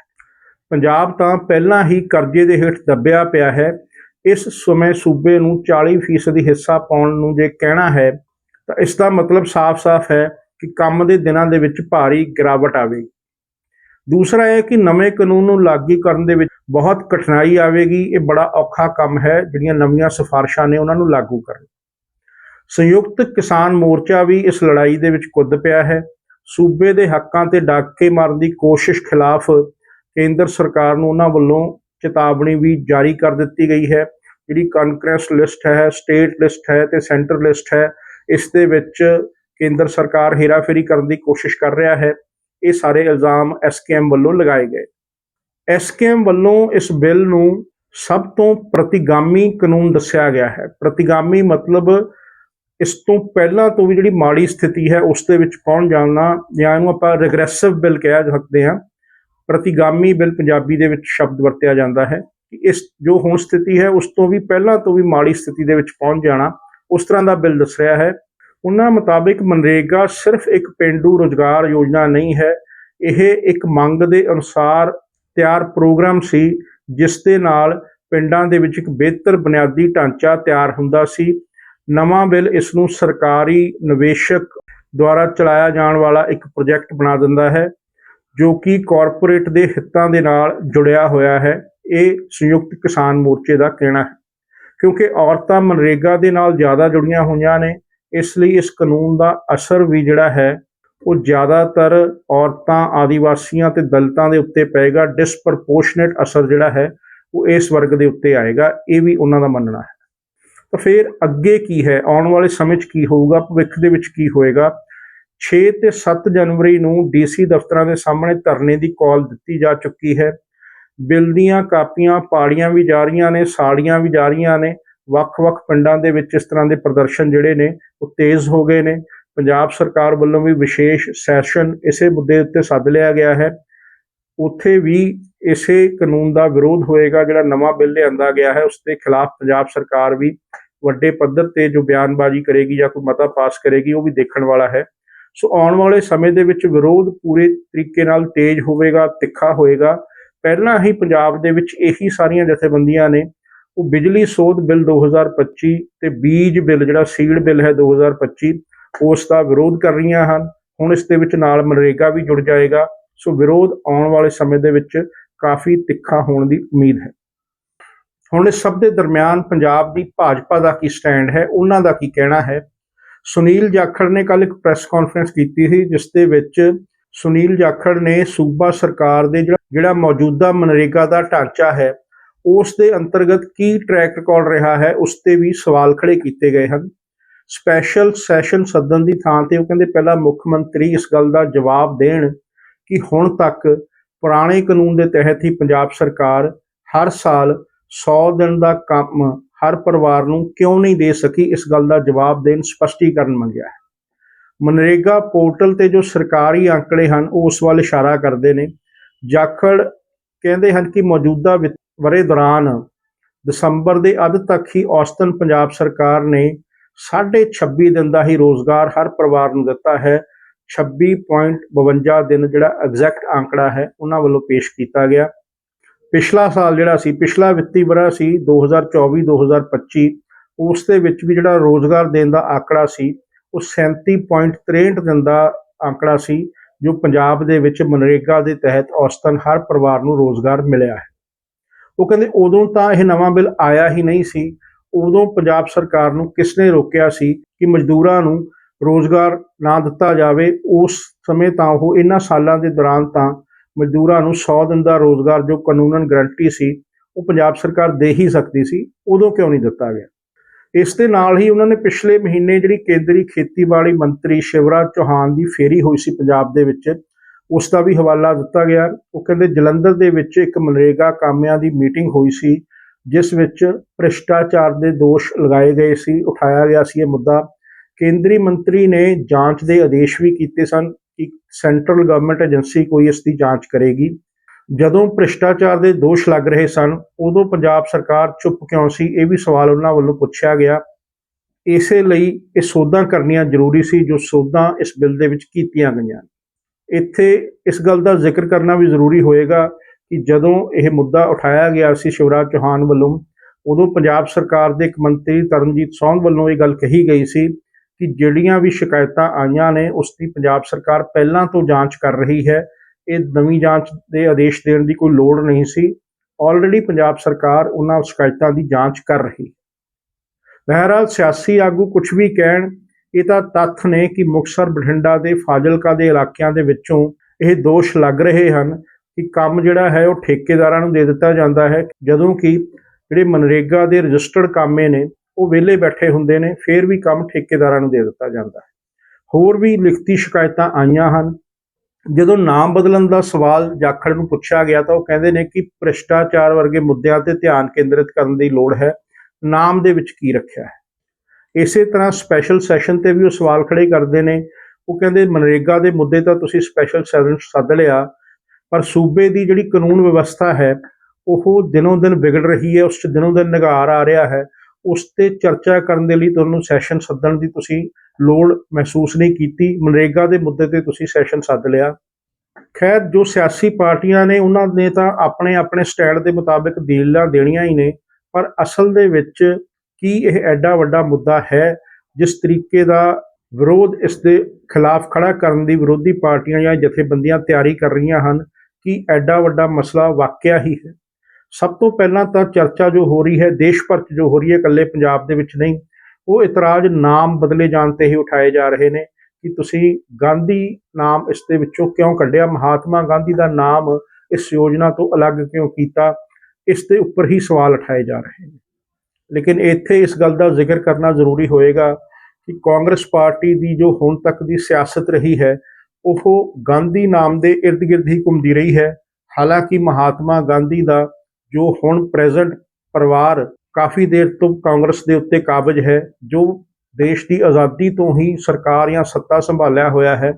ਪੰਜਾਬ ਤਾਂ ਪਹਿਲਾਂ ਹੀ ਕਰਜ਼ੇ ਦੇ ਹੇਠ ਦੱਬਿਆ ਪਿਆ ਹੈ, ਇਸ ਸਮੇਂ ਸੂਬੇ ਨੂੰ 40% ਦੀ ਹਿੱਸਾ ਪਾਉਣ ਨੂੰ ਜੇ ਕਹਿਣਾ ਹੈ, ਤਾਂ ਇਸ ਦਾ ਮਤਲਬ ਸਾਫ਼-ਸਾਫ਼ ਹੈ ਕਿ ਕੰਮ ਦੇ ਦਿਨਾਂ ਦੇ ਵਿੱਚ ਭਾਰੀ ਗਿਰਾਵਟ ਆਵੇਗੀ। ਦੂਸਰਾ ਇਹ ਕਿ ਨਵੇਂ ਕਾਨੂੰਨ ਨੂੰ ਲਾਗੂ ਕਰਨ ਦੇ ਵਿੱਚ ਬਹੁਤ ਕਠਿਨਾਈ ਆਵੇਗੀ। ਇਹ ਬੜਾ ਔਖਾ ਕੰਮ ਹੈ, ਜਿਹੜੀਆਂ ਨਵੀਆਂ ਸਿਫਾਰਸ਼ਾਂ ਨੇ ਉਹਨਾਂ ਨੂੰ ਲਾਗੂ ਕਰਨ। ਸੰਯੁਕਤ ਕਿਸਾਨ ਮੋਰਚਾ ਵੀ ਇਸ ਲੜਾਈ ਦੇ ਵਿੱਚ ਕੁੱਦ ਪਿਆ ਹੈ। ਸੂਬੇ ਦੇ ਹੱਕਾਂ ਤੇ ਡਾਕੇ ਮਾਰਨ ਦੀ ਕੋਸ਼ਿਸ਼ ਖਿਲਾਫ ਕੇਂਦਰ ਸਰਕਾਰ ਨੂੰ ਉਹਨਾਂ ਵੱਲੋਂ ਚੇਤਾਵਨੀ ਵੀ ਜਾਰੀ ਕਰ ਦਿੱਤੀ ਗਈ ਹੈ। ਜਿਹੜੀ ਕਨਕਰੈਂਸ ਲਿਸਟ ਹੈ, ਸਟੇਟ ਲਿਸਟ ਹੈ ਤੇ ਸੈਂਟਰ ਲਿਸਟ ਹੈ, ਇਸ ਦੇ ਵਿੱਚ ਕੇਂਦਰ ਸਰਕਾਰ ਹੇਰਾਫੇਰੀ ਕਰਨ ਦੀ ਕੋਸ਼ਿਸ਼ ਕਰ ਰਿਹਾ ਹੈ। ਇਹ ਸਾਰੇ ਇਲਜ਼ਾਮ ਐਸਕੇਐਮ ਵੱਲੋਂ ਲਗਾਏ ਗਏ। ਐਸਕੇਐਮ ਵੱਲੋਂ ਇਸ ਬਿੱਲ ਨੂੰ ਸਭ ਤੋਂ ਪ੍ਰਤੀਗਾਮੀ ਕਾਨੂੰਨ ਦੱਸਿਆ ਗਿਆ ਹੈ। ਪ੍ਰਤੀਗਾਮੀ ਮਤਲਬ ਇਸ ਤੋਂ ਪਹਿਲਾਂ ਤੋਂ ਵੀ ਜਿਹੜੀ ਮਾੜੀ ਸਥਿਤੀ ਹੈ, ਉਸ ਦੇ ਵਿੱਚ ਪਹੁੰਚ ਜਾਣਾ ਜਾਂ ਇਹਨੂੰ ਆਪਾਂ ਰਿਗਰੈਸਿਵ ਬਿੱਲ ਕਹਿ ਸਕਦੇ ਹਾਂ। ਪ੍ਰਤੀਗਾਮੀ ਬਿੱਲ ਪੰਜਾਬੀ ਦੇ ਵਿੱਚ ਸ਼ਬਦ ਵਰਤਿਆ ਜਾਂਦਾ ਹੈ ਕਿ ਇਸ ਜੋ ਹੁਣ ਸਥਿਤੀ ਹੈ, ਉਸ ਤੋਂ ਵੀ ਪਹਿਲਾਂ ਤੋਂ ਵੀ ਮਾੜੀ ਸਥਿਤੀ ਦੇ ਵਿੱਚ ਪਹੁੰਚ ਜਾਣਾ, ਉਸ ਤਰ੍ਹਾਂ ਦਾ ਬਿੱਲ ਦੱਸ ਰਿਹਾ ਹੈ। ਉਹਨਾਂ ਮੁਤਾਬਿਕ ਮਨਰੇਗਾ ਸਿਰਫ ਇੱਕ ਪਿੰਡੂ ਰੋਜ਼ਗਾਰ ਯੋਜਨਾ ਨਹੀਂ ਹੈ। ਇਹ ਇੱਕ ਮੰਗ ਦੇ ਅਨੁਸਾਰ ਤਿਆਰ ਪ੍ਰੋਗਰਾਮ ਸੀ, ਜਿਸ ਦੇ ਨਾਲ ਪਿੰਡਾਂ ਦੇ ਵਿੱਚ ਇੱਕ ਬਿਹਤਰ ਬੁਨਿਆਦੀ ਢਾਂਚਾ ਤਿਆਰ ਹੁੰਦਾ ਸੀ। ਨਵਾਂ ਬਿੱਲ ਇਸ ਨੂੰ ਸਰਕਾਰੀ ਨਿਵੇਸ਼ਕ ਦੁਆਰਾ ਚਲਾਇਆ ਜਾਣ ਵਾਲਾ ਇੱਕ ਪ੍ਰੋਜੈਕਟ ਬਣਾ ਦਿੰਦਾ ਹੈ, ਜੋ ਕਿ ਕਾਰਪੋਰੇਟ ਦੇ ਹਿੱਤਾਂ ਦੇ ਨਾਲ ਜੁੜਿਆ ਹੋਇਆ ਹੈ। ਇਹ ਸੰਯੁਕਤ ਕਿਸਾਨ ਮੋਰਚੇ ਦਾ ਕਹਿਣਾ ਹੈ। ਕਿਉਂਕਿ ਔਰਤਾਂ ਮਨਰੇਗਾ ਦੇ ਨਾਲ ਜ਼ਿਆਦਾ ਜੁੜੀਆਂ ਹੋਈਆਂ ਨੇ ਇਸ ਲਈ ਇਸ ਕਾਨੂੰਨ ਦਾ ਅਸਰ ਵੀ ਜਿਹੜਾ ਹੈ, ਉਹ ਜ਼ਿਆਦਾਤਰ ਔਰਤਾਂ, ਆਦੀਵਾਸੀਆਂ ਤੇ ਦਲਿਤਾਂ ਦੇ ਉੱਤੇ ਪਏਗਾ। ਡਿਸਪਰਪੋਰਸ਼ਨੇਟ ਅਸਰ ਜਿਹੜਾ ਹੈ, ਉਹ ਇਸ ਵਰਗ ਦੇ ਉੱਤੇ ਆਏਗਾ। ਇਹ ਵੀ ਉਹਨਾਂ ਦਾ ਮੰਨਣਾ ਹੈ। ਤਾਂ ਫਿਰ ਅੱਗੇ ਕੀ ਹੈ? ਆਉਣ ਵਾਲੇ ਸਮੇਂ 'ਚ ਕੀ ਹੋਊਗਾ? ਭਵਿੱਖ ਦੇ ਵਿੱਚ ਕੀ ਹੋਏਗਾ? 6 ਤੇ 7 ਜਨਵਰੀ ਨੂੰ ਡੀਸੀ ਦਫ਼ਤਰਾਂ ਦੇ ਸਾਹਮਣੇ ਧਰਨੇ ਦੀ ਕਾਲ ਦਿੱਤੀ ਜਾ ਚੁੱਕੀ ਹੈ। ਬਿੱਲ ਦੀਆਂ ਕਾਪੀਆਂ, ਪਾੜੀਆਂ ਵੀ ਜਾ ਰਹੀਆਂ ਨੇ, ਸਾੜੀਆਂ ਵੀ ਜਾ ਰਹੀਆਂ ਨੇ। ਵੱਖ-ਵੱਖ ਪਿੰਡਾਂ ਦੇ ਵਿੱਚ ਇਸ ਤਰ੍ਹਾਂ ਦੇ ਪ੍ਰਦਰਸ਼ਨ ਜਿਹੜੇ ਨੇ, ਉਹ ਤੇਜ਼ ਹੋ ਗਏ ਨੇ। ਪੰਜਾਬ ਸਰਕਾਰ ਵੱਲੋਂ ਵੀ ਵਿਸ਼ੇਸ਼ ਸੈਸ਼ਨ ਇਸੇ ਮੁੱਦੇ ਉੱਤੇ ਸੱਦ ਲਿਆ ਗਿਆ ਹੈ। ਉੱਥੇ ਵੀ ਇਸੇ ਕਾਨੂੰਨ ਦਾ ਵਿਰੋਧ ਹੋਏਗਾ, ਜਿਹੜਾ ਨਵਾਂ ਬਿੱਲ ਲਿਆਂਦਾ ਗਿਆ ਹੈ, ਉਸ ਦੇ ਖਿਲਾਫ ਪੰਜਾਬ ਸਰਕਾਰ ਵੀ ਵੱਡੇ ਪੱਧਰ ਤੇ ਜੋ ਬਿਆਨਬਾਜ਼ੀ ਕਰੇਗੀ ਜਾਂ ਕੋਈ ਮਤਾ ਪਾਸ ਕਰੇਗੀ, ਉਹ ਵੀ ਦੇਖਣ ਵਾਲਾ ਹੈ। ਸੋ ਆਉਣ ਵਾਲੇ ਸਮੇਂ ਦੇ ਵਿੱਚ ਵਿਰੋਧ ਪੂਰੇ ਤਰੀਕੇ ਨਾਲ ਤੇਜ਼ ਹੋਵੇਗਾ, ਤਿੱਖਾ ਹੋਏਗਾ। ਪਹਿਲਾਂ ਹੀ ਪੰਜਾਬ ਦੇ ਵਿੱਚ ਇਹੀ ਸਾਰੀਆਂ ਜਥੇਬੰਦੀਆਂ ਨੇ ਉਹ ਬਿਜਲੀ ਸੋਧ ਬਿੱਲ 2025 ਤੇ ਬੀਜ ਬਿੱਲ, ਜਿਹੜਾ ਸੀਡ ਬਿੱਲ ਹੈ 2025 ਉਸ ਦਾ ਵਿਰੋਧ ਕਰ ਰਹੀਆਂ ਹਨ। ਹੁਣ ਇਸ ਦੇ ਵਿੱਚ ਨਾਲ ਮਨਰੇਗਾ ਵੀ ਜੁੜ ਜਾਏਗਾ। ਸੋ ਵਿਰੋਧ ਆਉਣ ਵਾਲੇ ਸਮੇਂ ਦੇ ਵਿੱਚ ਕਾਫੀ ਤਿੱਖਾ ਹੋਣ ਦੀ ਉਮੀਦ ਹੈ। ਹੁਣ ਇਸ ਸਭ ਦੇ ਦਰਮਿਆਨ ਪੰਜਾਬ ਦੀ ਭਾਜਪਾ ਦਾ ਕੀ ਸਟੈਂਡ ਹੈ, ਉਹਨਾਂ ਦਾ ਕੀ ਕਹਿਣਾ ਹੈ? ਸੁਨੀਲ ਜਾਖੜ ਨੇ ਕੱਲ ਇੱਕ ਪ੍ਰੈਸ ਕਾਨਫਰੰਸ ਕੀਤੀ ਸੀ, ਜਿਸ ਦੇ ਵਿੱਚ ਸੁਨੀਲ ਜਾਖੜ ਨੇ ਸੂਬਾ ਸਰਕਾਰ ਦੇ ਜਿਹੜਾ ਜਿਹੜਾ ਮੌਜੂਦਾ ਮਨਰੇਗਾ ਦਾ ਢਾਂਚਾ ਹੈ ਉਸ ਦੇ ਅੰਤਰਗਤ ਕੀ ਟਰੈਕ ਰਿਕਾਰਡ ਰਿਹਾ ਹੈ, ਉਸ ਤੇ ਵੀ ਸਵਾਲ ਖੜੇ ਕੀਤੇ ਗਏ ਹਨ। ਸਪੈਸ਼ਲ ਸੈਸ਼ਨ ਸੱਦਣ ਦੀ ਥਾਂ ਤੇ ਉਹ ਕਹਿੰਦੇ ਪਹਿਲਾਂ ਮੁੱਖ ਮੰਤਰੀ ਇਸ ਗੱਲ ਦਾ ਜਵਾਬ ਦੇਣ ਕਿ ਹੁਣ ਤੱਕ ਪੁਰਾਣੇ ਕਾਨੂੰਨ ਦੇ ਤਹਿਤ ਹੀ ਪੰਜਾਬ ਸਰਕਾਰ ਹਰ ਸਾਲ 100 ਦਿਨ ਦਾ ਕੰਮ ਹਰ ਪਰਿਵਾਰ ਨੂੰ ਕਿਉਂ ਨਹੀਂ ਦੇ ਸਕੀ, ਇਸ ਗੱਲ ਦਾ ਜਵਾਬ ਦੇਣ ਸਪਸ਼ਟੀਕਰਨ ਮੰਗਿਆ ਹੈ। ਮਨਰੇਗਾ ਪੋਰਟਲ ਤੇ ਜੋ ਸਰਕਾਰੀ ਅੰਕੜੇ ਹਨ, ਉਹ ਉਸ ਵੱਲ ਇਸ਼ਾਰਾ ਕਰਦੇ ਨੇ। ਜਾਖੜ ਕਹਿੰਦੇ ਹਨ ਕਿ ਮੌਜੂਦਾ ਵਿੱਤ ਵਰੇ ਦੌਰਾਨ ਦਸੰਬਰ ਦੇ ਅੱਧ ਤੱਕ ਹੀ ਔਸਤਨ ਪੰਜਾਬ ਸਰਕਾਰ ਨੇ 26 ਦਿਨ ਦਾ ਹੀ ਰੋਜ਼ਗਾਰ ਹਰ ਪਰਿਵਾਰ ਨੂੰ ਦਿੱਤਾ ਹੈ। 26.52 ਦਿਨ ਜਿਹੜਾ ਐਗਜ਼ੈਕਟ ਆંકੜਾ ਹੈ, ਉਹਨਾਂ ਵੱਲੋਂ ਪੇਸ਼ ਕੀਤਾ ਗਿਆ। ਪਿਛਲਾ ਸਾਲ ਜਿਹੜਾ ਸੀ, ਪਿਛਲਾ ਵਿੱਤੀ ਵਰਾ ਸੀ 2024-2025 ਉਸ ਦੇ ਵਿੱਚ ਵੀ ਜਿਹੜਾ ਰੋਜ਼ਗਾਰ ਦੇਣ ਦਾ ਆંકੜਾ ਸੀ, ਉਹ 37.63 ਦਿਨ ਦਾ ਆંકੜਾ ਸੀ, ਜੋ ਪੰਜਾਬ ਦੇ ਵਿੱਚ ਮਨਰੇਗਾ ਦੇ ਤਹਿਤ ਔਸਤਨ ਹਰ ਪਰਿਵਾਰ ਨੂੰ ਰੋਜ਼ਗਾਰ ਮਿਲਿਆ ਹੈ। ਉਹ ਕਹਿੰਦੇ ਉਦੋਂ ਤਾਂ ਇਹ ਨਵਾਂ ਬਿੱਲ ਆਇਆ ਹੀ ਨਹੀਂ ਸੀ। ਉਦੋਂ ਪੰਜਾਬ ਸਰਕਾਰ ਨੂੰ ਕਿਸਨੇ ਰੋਕਿਆ ਸੀ ਕਿ ਮਜ਼ਦੂਰਾਂ ਨੂੰ ਰੋਜ਼ਗਾਰ ਨਾ ਦਿੱਤਾ ਜਾਵੇ, ਉਸ ਸਮੇਂ ਤਾਂ ਉਹ ਇਹਨਾਂ ਸਾਲਾਂ ਦੇ ਦੌਰਾਨ ਤਾਂ ਮਜ਼ਦੂਰਾਂ ਨੂੰ 100 ਦਿਨ ਦਾ ਰੋਜ਼ਗਾਰ ਜੋ ਕਾਨੂੰਨਨ ਗਰੰਟੀ ਸੀ, ਉਹ ਪੰਜਾਬ ਸਰਕਾਰ ਦੇ ਹੀ ਸਕਦੀ ਸੀ, ਉਦੋਂ ਕਿਉਂ ਨਹੀਂ ਦਿੱਤਾ ਗਿਆ? ਇਸ ਦੇ ਨਾਲ ਹੀ ਉਹਨਾਂ ਨੇ ਪਿਛਲੇ ਮਹੀਨੇ ਜਿਹੜੀ ਕੇਂਦਰੀ ਖੇਤੀਬਾੜੀ ਮੰਤਰੀ ਸ਼ਿਵਰਾਜ ਚੌਹਾਨ ਦੀ ਫੇਰੀ ਹੋਈ ਸੀ ਪੰਜਾਬ ਦੇ ਵਿੱਚ ਉਸ ਦਾ ਵੀ ਹਵਾਲਾ ਦਿੱਤਾ ਗਿਆ। ਉਹ ਕਹਿੰਦੇ, ਜਲੰਧਰ ਦੇ ਵਿੱਚ ਇੱਕ ਮਨਰੇਗਾ ਕਾਮਿਆਂ ਦੀ ਮੀਟਿੰਗ ਹੋਈ ਸੀ, ਜਿਸ ਵਿੱਚ ਭ੍ਰਿਸ਼ਟਾਚਾਰ ਦੇ ਦੋਸ਼ ਲਗਾਏ ਗਏ ਸੀ, ਉਠਾਇਆ ਗਿਆ ਸੀ ਇਹ ਮੁੱਦਾ। ਕੇਂਦਰੀ ਮੰਤਰੀ ਨੇ ਜਾਂਚ ਦੇ ਆਦੇਸ਼ ਵੀ ਕੀਤੇ ਸਨ ਕਿ ਸੈਂਟਰਲ ਗਵਰਨਮੈਂਟ ਏਜੰਸੀ ਕੋਈ ਇਸ ਦੀ ਜਾਂਚ ਕਰੇਗੀ। ਜਦੋਂ ਭ੍ਰਿਸ਼ਟਾਚਾਰ ਦੇ ਦੋਸ਼ ਲੱਗ ਰਹੇ ਸਨ, ਉਦੋਂ ਪੰਜਾਬ ਸਰਕਾਰ ਚੁੱਪ ਕਿਉਂ ਸੀ, ਇਹ ਵੀ ਸਵਾਲ ਉਹਨਾਂ ਵੱਲੋਂ ਪੁੱਛਿਆ ਗਿਆ। ਇਸੇ ਲਈ ਇਹ ਸੋਧਾਂ ਕਰਨੀਆਂ ਜ਼ਰੂਰੀ ਸੀ, ਜੋ ਸੋਧਾਂ ਇਸ ਬਿੱਲ ਦੇ ਵਿੱਚ ਕੀਤੀਆਂ ਗਈਆਂ। ਇੱਥੇ ਇਸ ਗੱਲ ਦਾ ਜ਼ਿਕਰ ਕਰਨਾ ਵੀ ਜ਼ਰੂਰੀ ਹੋਏਗਾ ਕਿ ਜਦੋਂ ਇਹ ਮੁੱਦਾ ਉਠਾਇਆ ਗਿਆ ਸੀ ਸ਼ਿਵਰਾਜ ਚੌਹਾਨ ਵੱਲੋਂ, ਉਦੋਂ ਪੰਜਾਬ ਸਰਕਾਰ ਦੇ ਇੱਕ ਮੰਤਰੀ ਤਰਨਜੀਤ ਸੌਂਗ ਵੱਲੋਂ ਇਹ ਗੱਲ ਕਹੀ ਗਈ ਸੀ ਕਿ ਜਿਹੜੀਆਂ ਵੀ ਸ਼ਿਕਾਇਤਾਂ ਆਈਆਂ ਨੇ, ਉਸ ਦੀ ਪੰਜਾਬ ਸਰਕਾਰ ਪਹਿਲਾਂ ਤੋਂ ਜਾਂਚ ਕਰ ਰਹੀ ਹੈ। ਇਹ ਨਵੀਂ ਜਾਂਚ ਦੇ ਆਦੇਸ਼ ਦੇਣ ਦੀ ਕੋਈ ਲੋੜ ਨਹੀਂ ਸੀ। ਆਲਰੇਡੀ ਪੰਜਾਬ ਸਰਕਾਰ ਉਹਨਾਂ ਸ਼ਿਕਾਇਤਾਂ ਦੀ ਜਾਂਚ ਕਰ ਰਹੀ ਬਹਰਹਾਲ ਸਿਆਸੀ ਆਗੂ ਕੁਝ ਵੀ ਕਹਿਣ ਇਹ ਤਾਂ ਤੱਥ ਨੇ ਕਿ ਮੁਕਤਸਰ, ਬਠਿੰਡਾ ਦੇ ਫਾਜ਼ਿਲਕਾ ਦੇ ਇਲਾਕਿਆਂ ਦੇ ਵਿੱਚੋਂ ਇਹ ਦੋਸ਼ ਲੱਗ ਰਹੇ ਹਨ ਕਿ ਕੰਮ ਜਿਹੜਾ ਹੈ ਉਹ ਠੇਕੇਦਾਰਾਂ ਨੂੰ ਦੇ ਦਿੱਤਾ ਜਾਂਦਾ ਹੈ। ਜਦੋਂ ਕਿ ਜਿਹੜੇ ਮਨਰੇਗਾ ਦੇ ਰਜਿਸਟਰਡ ਕਾਮੇ ਨੇ, ਉਹ ਵਿਹਲੇ ਬੈਠੇ ਹੁੰਦੇ ਨੇ, ਫਿਰ ਵੀ ਕੰਮ ਠੇਕੇਦਾਰਾਂ ਨੂੰ ਦੇ ਦਿੱਤਾ ਜਾਂਦਾ ਹੈ। ਹੋਰ ਵੀ ਲਿਖਤੀ ਸ਼ਿਕਾਇਤਾਂ ਆਈਆਂ ਹਨ। ਜਦੋਂ ਨਾਮ ਬਦਲਣ ਦਾ ਸਵਾਲ ਜਾਖੜ ਨੂੰ ਪੁੱਛਿਆ ਗਿਆ ਤਾਂ ਉਹ ਕਹਿੰਦੇ ਨੇ ਕਿ ਭ੍ਰਿਸ਼ਟਾਚਾਰ ਵਰਗੇ ਮੁੱਦਿਆਂ ਤੇ ਧਿਆਨ ਕੇਂਦਰਿਤ ਕਰਨ ਦੀ ਲੋੜ ਹੈ। ਨਾਮ ਦੇ ਵਿੱਚ ਕੀ ਰੱਖਿਆ ਹੈ? ਇਸੇ ਤਰ੍ਹਾਂ ਸਪੈਸ਼ਲ ਸੈਸ਼ਨ ਤੇ ਵੀ ਉਹ ਸਵਾਲ ਖੜੇ ਕਰਦੇ ਨੇ। ਉਹ ਕਹਿੰਦੇ, ਮਨਰੇਗਾ ਦੇ ਮੁੱਦੇ ਤਾਂ ਤੁਸੀਂ ਸਪੈਸ਼ਲ ਸੈਸ਼ਨ ਸੱਦ ਲਿਆ, ਪਰ ਸੂਬੇ ਦੀ ਜਿਹੜੀ ਕਾਨੂੰਨ ਵਿਵਸਥਾ ਹੈ, ਉਹ ਦਿਨੋਂ ਦਿਨ ਵਿਗੜ ਰਹੀ ਹੈ, ਉਸ 'ਚ ਦਿਨੋਂ ਦਿਨ ਨਿਗਾਰ ਆ ਰਿਹਾ ਹੈ। ਉਸ ਤੇ ਚਰਚਾ ਕਰਨ ਦੇ ਲਈ ਤੁਹਾਨੂੰ ਸੈਸ਼ਨ ਸੱਦਣ ਦੀ ਤੁਸੀਂ ਲੋੜ ਮਹਿਸੂਸ ਨਹੀਂ ਕੀਤੀ। ਮਨਰੇਗਾ ਦੇ ਮੁੱਦੇ ਤੇ ਤੁਸੀਂ ਸੈਸ਼ਨ ਸੱਦ ਲਿਆ। ਖੈਰ, ਜੋ ਸਿਆਸੀ ਪਾਰਟੀਆਂ ਨੇ, ਉਹਨਾਂ ਨੇ ਤਾਂ ਆਪਣੇ ਆਪਣੇ ਸਟੈਂਡ ਦੇ ਮੁਤਾਬਿਕ ਦੀਲਾਂ ਦੇਣੀਆਂ ਹੀ ਨੇ, ਪਰ ਅਸਲ ਦੇ ਵਿੱਚ ਕੀ ਇਹ ਐਡਾ ਵੱਡਾ ਮੁੱਦਾ ਹੈ ਜਿਸ ਤਰੀਕੇ ਦਾ ਵਿਰੋਧ ਇਸ ਦੇ ਖਿਲਾਫ ਖੜਾ ਕਰਨ ਦੀ ਵਿਰੋਧੀ ਪਾਰਟੀਆਂ ਜਾਂ ਜਥੇਬੰਦੀਆਂ ਤਿਆਰੀ ਕਰ ਰਹੀਆਂ ਹਨ? ਕਿ ਐਡਾ ਵੱਡਾ ਮਸਲਾ ਵਾਕਿਆ ਹੀ ਹੈ? ਸਭ ਤੋਂ ਪਹਿਲਾਂ ਤਾਂ ਚਰਚਾ ਜੋ ਹੋ ਰਹੀ ਹੈ, ਦੇਸ਼ ਭਰ 'ਚ ਜੋ ਹੋ ਰਹੀ ਹੈ, ਇਕੱਲੇ ਪੰਜਾਬ ਦੇ ਵਿੱਚ ਨਹੀਂ। ਉਹ ਇਤਰਾਜ਼ ਨਾਮ ਬਦਲੇ ਜਾਣ ਤੇ ਹੀ ਉਠਾਏ ਜਾ ਰਹੇ ਨੇ। ਕਿ ਤੁਸੀਂ ਗਾਂਧੀ ਨਾਮ ਇਸ ਦੇ ਵਿੱਚੋਂ ਕਿਉਂ ਕੱਢਿਆ? ਮਹਾਤਮਾ ਗਾਂਧੀ ਦਾ ਨਾਮ ਇਸ ਯੋਜਨਾ ਤੋਂ ਅਲੱਗ ਕਿਉਂ ਕੀਤਾ? ਇਸ ਦੇ ਉੱਪਰ ਹੀ ਸਵਾਲ ਉਠਾਏ ਜਾ ਰਹੇ ਨੇ। ਲੇਕਿਨ ਇੱਥੇ ਇਸ ਗੱਲ ਦਾ ਜ਼ਿਕਰ ਕਰਨਾ ਜ਼ਰੂਰੀ ਹੋਏਗਾ ਕਿ ਕਾਂਗਰਸ ਪਾਰਟੀ ਦੀ ਜੋ ਹੁਣ ਤੱਕ ਦੀ ਸਿਆਸਤ ਰਹੀ ਹੈ, ਉਹ ਗਾਂਧੀ ਨਾਮ ਦੇ ird ਗਿਰਦ ਹੀ ਘੁੰਮਦੀ ਰਹੀ ਹੈ। ਹਾਲਾਂਕਿ ਮਹਾਤਮਾ ਗਾਂਧੀ ਦਾ ਜੋ ਹੁਣ ਪ੍ਰੈਜ਼ੈਂਟ ਪਰਿਵਾਰ ਕਾਫੀ ਦੇਰ ਤੋਂ ਕਾਂਗਰਸ ਦੇ ਉੱਤੇ ਕਾਬਜ ਹੈ, ਜੋ ਦੇਸ਼ ਦੀ ਆਜ਼ਾਦੀ ਤੋਂ ਹੀ ਸਰਕਾਰ ਜਾਂ ਸੱਤਾ ਸੰਭਾਲਿਆ ਹੋਇਆ ਹੈ,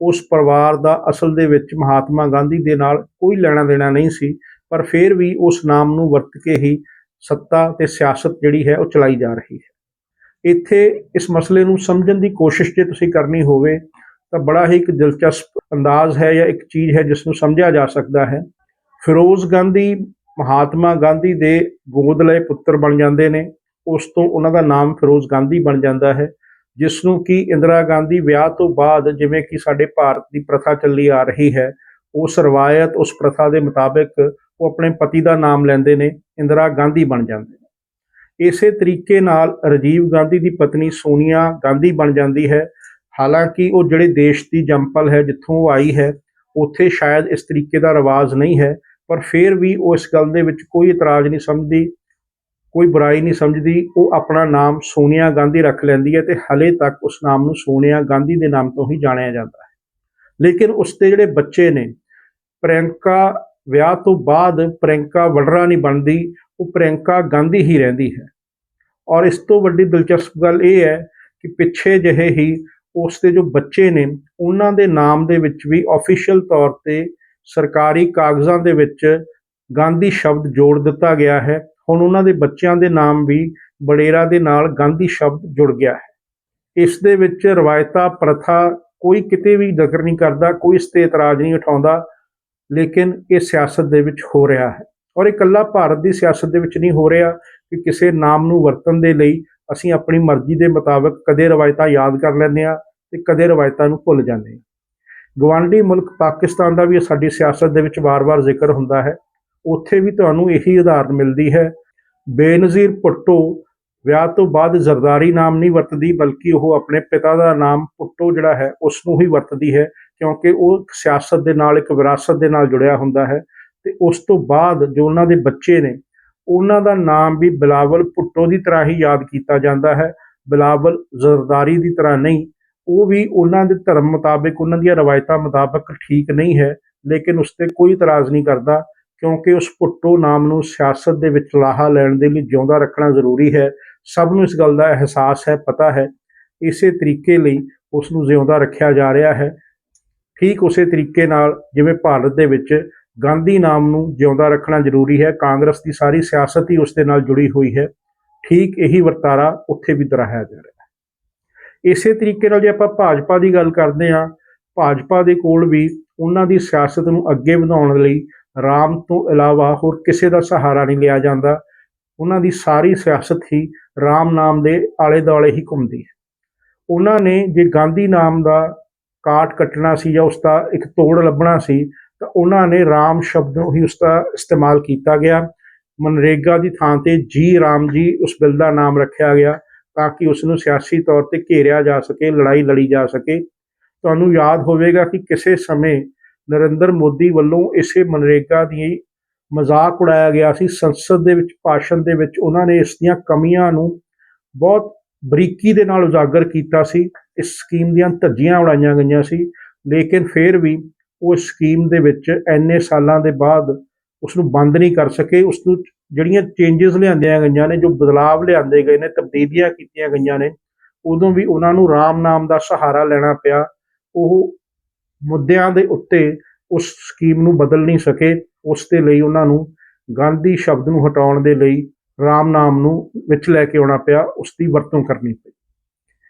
ਉਸ ਪਰਿਵਾਰ ਦਾ ਅਸਲ ਦੇ ਵਿੱਚ ਮਹਾਤਮਾ ਗਾਂਧੀ ਦੇ ਨਾਲ ਕੋਈ ਲੈਣਾ ਦੇਣਾ ਨਹੀਂ ਸੀ, ਪਰ ਫਿਰ ਵੀ ਉਸ ਨਾਮ ਨੂੰ ਵਰਤ ਕੇ ਹੀ ਸੱਤਾ ਤੇ ਸਿਆਸਤ ਜਿਹੜੀ ਹੈ ਉਹ ਚਲਾਈ ਜਾ ਰਹੀ ਹੈ। ਇੱਥੇ ਇਸ ਮਸਲੇ ਨੂੰ ਸਮਝਣ ਦੀ ਕੋਸ਼ਿਸ਼ ਜੇ ਤੁਸੀਂ ਕਰਨੀ ਹੋਵੇ, ਤਾਂ ਬੜਾ ਹੀ ਇੱਕ ਦਿਲਚਸਪ ਅੰਦਾਜ਼ ਹੈ ਜਾਂ ਇੱਕ ਚੀਜ਼ ਹੈ ਜਿਸ ਨੂੰ ਸਮਝਿਆ ਜਾ ਸਕਦਾ ਹੈ। ਫਿਰੋਜ਼ ਗਾਂਧੀ, ਮਹਾਤਮਾ ਗਾਂਧੀ ਦੇ ਗੋਦ ਲਏ ਪੁੱਤਰ ਬਣ ਜਾਂਦੇ ਨੇ। ਉਸ ਤੋਂ ਉਹਨਾਂ ਦਾ ਨਾਮ ਫਿਰੋਜ਼ ਗਾਂਧੀ ਬਣ ਜਾਂਦਾ ਹੈ, ਜਿਸ ਨੂੰ ਕਿ ਇੰਦਰਾ ਗਾਂਧੀ ਵਿਆਹ ਤੋਂ ਬਾਅਦ ਜਿਵੇਂ ਕਿ ਸਾਡੇ ਭਾਰਤ ਦੀ ਪ੍ਰਥਾ ਚੱਲੀ ਆ ਰਹੀ ਹੈ, ਉਸ ਰਵਾਇਤ, ਉਸ ਪ੍ਰਥਾ ਦੇ ਮੁਤਾਬਿਕ ਉਹ ਆਪਣੇ ਪਤੀ ਦਾ ਨਾਮ ਲੈਂਦੇ ਨੇ, ਇੰਦਰਾ ਗਾਂਧੀ ਬਣ ਜਾਂਦੇ ਨੇ। ਇਸੇ ਤਰੀਕੇ ਨਾਲ ਰਾਜੀਵ ਗਾਂਧੀ ਦੀ ਪਤਨੀ ਸੋਨੀਆ ਗਾਂਧੀ ਬਣ ਜਾਂਦੀ ਹੈ। ਹਾਲਾਂਕਿ ਉਹ ਜਿਹੜੇ ਦੇਸ਼ ਦੀ ਜੰਪਲ ਹੈ, ਜਿੱਥੋਂ ਉਹ ਆਈ ਹੈ, ਉੱਥੇ ਸ਼ਾਇਦ ਇਸ ਤਰੀਕੇ ਦਾ ਰਿਵਾਜ ਨਹੀਂ ਹੈ, ਪਰ ਫਿਰ ਵੀ ਉਹ ਇਸ ਗੱਲ ਦੇ ਵਿੱਚ ਕੋਈ ਇਤਰਾਜ਼ ਨਹੀਂ ਸਮਝਦੀ, ਕੋਈ ਬੁਰਾਈ ਨਹੀਂ ਸਮਝਦੀ। ਉਹ ਆਪਣਾ ਨਾਮ ਸੋਨੀਆ ਗਾਂਧੀ ਰੱਖ ਲੈਂਦੀ ਹੈ ਤੇ ਹਲੇ ਤੱਕ ਉਸ ਨਾਮ ਨੂੰ ਸੋਨੀਆ ਗਾਂਧੀ ਦੇ ਨਾਮ ਤੋਂ ਹੀ ਜਾਣਿਆ ਜਾਂਦਾ ਹੈ। ਲੇਕਿਨ ਉਸ ਦੇ ਜਿਹੜੇ ਬੱਚੇ ਨੇ, ਪ੍ਰਿਯੰਕਾ ਵਿਆਹ ਤੋਂ ਬਾਅਦ ਪ੍ਰਿਯੰਕਾ ਵਡਰਾ ਨਹੀਂ ਬਣਦੀ, ਉਹ ਪ੍ਰਿਯੰਕਾ ਗਾਂਧੀ ਹੀ ਰਹਿੰਦੀ ਹੈ। ਔਰ ਇਸ ਤੋਂ ਵੱਡੀ ਦਿਲਚਸਪ ਗੱਲ ਇਹ ਹੈ ਕਿ ਪਿੱਛੇ ਜਿਹੇ ਹੀ ਉਸ ਦੇ ਜੋ ਬੱਚੇ ਨੇ, ਉਹਨਾਂ ਦੇ ਨਾਮ ਦੇ ਵਿੱਚ ਵੀ ਆਫੀਸ਼ੀਅਲ ਤੌਰ ਤੇ ਸਰਕਾਰੀ ਕਾਗਜ਼ਾਂ ਦੇ ਵਿੱਚ ਗਾਂਧੀ ਸ਼ਬਦ ਜੋੜ ਦਿੱਤਾ ਗਿਆ ਹੈ। ਹੁਣ ਉਹਨਾਂ ਦੇ ਬੱਚਿਆਂ ਦੇ ਨਾਮ ਵੀ ਬੜੇਰਾ ਦੇ ਨਾਲ ਗਾਂਧੀ ਸ਼ਬਦ ਜੁੜ ਗਿਆ ਹੈ। ਇਸ ਦੇ ਵਿੱਚ ਰਵਾਇਤਾ ਪ੍ਰਥਾ ਕੋਈ ਕਿਤੇ ਵੀ ਜ਼ਿਕਰ ਨਹੀਂ ਕਰਦਾ, ਕੋਈ ਇਸ ਤੇ ਇਤਰਾਜ਼ ਨਹੀਂ ਉਠਾਉਂਦਾ। ਲੇਕਿਨ ਇਹ ਸਿਆਸਤ ਦੇ ਵਿੱਚ ਹੋ ਰਿਹਾ ਹੈ। ਔਰ ਇਹ ਇਕੱਲਾ ਭਾਰਤ ਦੀ ਸਿਆਸਤ ਦੇ ਵਿੱਚ ਨਹੀਂ ਹੋ ਰਿਹਾ ਕਿ ਕਿਸੇ ਨਾਮ ਨੂੰ ਵਰਤਣ ਦੇ ਲਈ ਅਸੀਂ ਆਪਣੀ ਮਰਜ਼ੀ ਦੇ ਮੁਤਾਬਕ ਕਦੇ ਰਵਾਇਤਾਂ ਯਾਦ ਕਰ ਲੈਂਦੇ ਆ ਤੇ ਕਦੇ ਰਵਾਇਤਾਂ ਨੂੰ ਭੁੱਲ ਜਾਂਦੇ ਆ ਗਵਾਂਢੀ ਮੁਲਕ ਪਾਕਿਸਤਾਨ ਦਾ ਵੀ ਸਾਡੀ ਸਿਆਸਤ ਦੇ ਵਿੱਚ ਵਾਰ-ਵਾਰ ਜ਼ਿਕਰ ਹੁੰਦਾ ਹੈ। ਉੱਥੇ ਵੀ ਤੁਹਾਨੂੰ ਇਹੀ ਉਦਾਹਰਨ ਮਿਲਦੀ ਹੈ, ਬੇਨਜ਼ੀਰ ਭੁੱਟੋ ਵਿਆਹ ਤੋਂ ਬਾਅਦ ਜ਼ਰਦਾਰੀ ਨਾਮ ਨਹੀਂ ਵਰਤਦੀ ਬਲਕਿ ਉਹ ਆਪਣੇ ਪਿਤਾ ਦਾ ਨਾਮ ਭੁੱਟੋ ਜਿਹੜਾ ਹੈ ਉਸ ਨੂੰ ਹੀ ਵਰਤਦੀ ਹੈ। ਕਿਉਂਕਿ ਉਹ ਸਿਆਸਤ ਦੇ ਨਾਲ, ਇੱਕ ਵਿਰਾਸਤ ਦੇ ਨਾਲ ਜੁੜਿਆ ਹੁੰਦਾ ਹੈ ਤੇ ਉਸ ਤੋਂ ਬਾਅਦ ਜੋ ਉਹਨਾਂ ਦੇ ਬੱਚੇ ਨੇ, ਉਹਨਾਂ ਦਾ ਨਾਮ ਵੀ ਬਿਲਾਵਲ ਭੁੱਟੋ ਦੀ ਤਰ੍ਹਾਂ ਹੀ ਯਾਦ ਕੀਤਾ ਜਾਂਦਾ ਹੈ, ਬਿਲਾਵਲ ਜ਼ਰਦਾਰੀ ਦੀ ਤਰ੍ਹਾਂ ਨਹੀਂ, ਉਹ ਵੀ ਉਹਨਾਂ ਦੇ ਧਰਮ ਮੁਤਾਬਿਕ, ਉਹਨਾਂ ਦੀਆਂ ਰਵਾਇਤਾਂ ਮੁਤਾਬਕ ਠੀਕ ਨਹੀਂ ਹੈ, ਲੇਕਿਨ ਉਸ ਤੇ ਕੋਈ ਇਤਰਾਜ਼ ਨਹੀਂ ਕਰਦਾ, ਕਿਉਂਕਿ ਉਸ ਭੁੱਟੋ ਨਾਮ ਨੂੰ ਸਿਆਸਤ ਦੇ ਵਿੱਚ ਲਾਹਾ ਲੈਣ ਦੇ ਲਈ ਜਿਉਂਦਾ ਰੱਖਣਾ ਜ਼ਰੂਰੀ ਹੈ, ਸਭ ਨੂੰ ਇਸ ਗੱਲ ਦਾ ਅਹਿਸਾਸ ਹੈ, ਪਤਾ ਹੈ, ਇਸੇ ਤਰੀਕੇ ਲਈ ਉਸ ਨੂੰ ਜਿਉਂਦਾ ਰੱਖਿਆ ਜਾ ਰਿਹਾ ਹੈ ਠੀਕ ਉਸੇ ਤਰੀਕੇ ਨਾਲ ਜਿਵੇਂ ਭਾਰਤ ਦੇ ਵਿੱਚ ਗਾਂਧੀ ਨਾਮ ਨੂੰ ਜਿਉਂਦਾ ਰੱਖਣਾ ਜ਼ਰੂਰੀ ਹੈ, ਕਾਂਗਰਸ ਦੀ ਸਾਰੀ ਸਿਆਸਤ ਹੀ ਉਸ ਦੇ ਨਾਲ ਜੁੜੀ ਹੋਈ ਹੈ, ਠੀਕ ਇਹੀ ਵਰਤਾਰਾ ਉੱਥੇ ਵੀ ਦੁਹਰਾਇਆ ਜਾ ਰਿਹਾ ਹੈ। ਇਸੇ ਤਰੀਕੇ ਨਾਲ ਜੇ ਆਪਾਂ ਭਾਜਪਾ ਦੀ ਗੱਲ ਕਰਦੇ ਹਾਂ, ਭਾਜਪਾ ਦੇ ਕੋਲ ਵੀ ਉਹਨਾਂ ਦੀ ਸਿਆਸਤ ਨੂੰ ਅੱਗੇ ਵਧਾਉਣ ਲਈ ਰਾਮ ਤੋਂ ਇਲਾਵਾ ਹੋਰ ਕਿਸੇ ਦਾ ਸਹਾਰਾ ਨਹੀਂ ਲਿਆ ਜਾਂਦਾ, ਉਹਨਾਂ ਦੀ ਸਾਰੀ ਸਿਆਸਤ ਹੀ ਰਾਮ ਨਾਮ ਦੇ ਆਲੇ ਦੁਆਲੇ ਹੀ ਘੁੰਮਦੀ ਹੈ। ਉਹਨਾਂ ਨੇ ਜੇ ਗਾਂਧੀ ਨਾਮ ਦਾ ਕਾਟ ਕੱਟਣਾ ਸੀ ਜਾਂ ਉਸ ਦਾ ਇੱਕ ਤੋੜ ਲੱਭਣਾ ਸੀ, ਤਾਂ ਉਹਨਾਂ ਨੇ ਰਾਮ ਸ਼ਬਦ ਨੂੰ ਹੀ ਉਸ ਦਾ ਇਸਤੇਮਾਲ ਕੀਤਾ ਗਿਆ। ਮਨਰੇਗਾ ਦੀ ਥਾਂ ਤੇ ਜੀ ਰਾਮ ਜੀ ਉਸ ਬਿੱਲ ਦਾ ਨਾਮ ਰੱਖਿਆ ਗਿਆ ਤਾਂ ਕਿ ਉਸ ਨੂੰ ਸਿਆਸੀ ਤੌਰ ਤੇ ਘੇਰਿਆ ਜਾ ਸਕੇ, ਲੜਾਈ ਲੜੀ ਜਾ ਸਕੇ। ਤੁਹਾਨੂੰ ਯਾਦ ਹੋਵੇਗਾ ਕਿ ਕਿਸੇ ਸਮੇਂ ਨਰਿੰਦਰ ਮੋਦੀ ਵੱਲੋਂ ਇਸੇ ਮਨਰੇਗਾ ਦੀ ਮਜ਼ਾਕ ਉਡਾਇਆ ਗਿਆ ਸੀ। ਸੰਸਦ ਦੇ ਵਿੱਚ, ਭਾਸ਼ਣ ਦੇ ਵਿੱਚ ਉਹਨਾਂ ਨੇ ਇਸ ਦੀਆਂ ਕਮੀਆਂ ਨੂੰ ਬਹੁਤ ਬਰੀਕੀ ਦੇ ਨਾਲ ਉਜਾਗਰ ਕੀਤਾ ਸੀ, ਇਸ ਸਕੀਮ ਦੀਆਂ ਧੱਜੀਆਂ ਉਡਾਈਆਂ ਗਈਆਂ ਸੀ, ਲੇਕਿਨ ਫਿਰ ਵੀ ਉਹ ਸਕੀਮ ਦੇ ਵਿੱਚ ਐਨੇ ਸਾਲਾਂ ਦੇ ਬਾਅਦ ਉਸ ਨੂੰ ਬੰਦ ਨਹੀਂ ਕਰ ਸਕੇ ਉਸ ਨੂੰ ਜਿਹੜੀਆਂ ਚੇਂਜਸ ਲਿਆਂਦੀਆਂ ਗਈਆਂ ਨੇ, ਜੋ ਬਦਲਾਵ ਲਿਆਂਦੇ ਗਏ ਨੇ, ਤਬਦੀਲੀਆਂ ਕੀਤੀਆਂ ਗਈਆਂ ਨੇ, ਉਦੋਂ ਵੀ ਉਹਨਾਂ ਨੂੰ ਰਾਮ ਨਾਮ ਦਾ ਸਹਾਰਾ ਲੈਣਾ ਪਿਆ, ਉਹ ਮੁੱਦਿਆਂ ਦੇ ਉੱਤੇ ਉਸ ਸਕੀਮ ਨੂੰ ਬਦਲ ਨਹੀਂ ਸਕੇ, ਉਸ ਦੇ ਲਈ ਉਹਨਾਂ ਨੂੰ ਗਾਂਧੀ ਸ਼ਬਦ ਨੂੰ ਹਟਾਉਣ ਦੇ ਲਈ ਰਾਮ ਨਾਮ ਨੂੰ ਵਿੱਚ ਲੈ ਕੇ ਆਉਣਾ ਪਿਆ ਉਸ ਦੀ ਵਰਤੋਂ ਕਰਨੀ ਪਈ।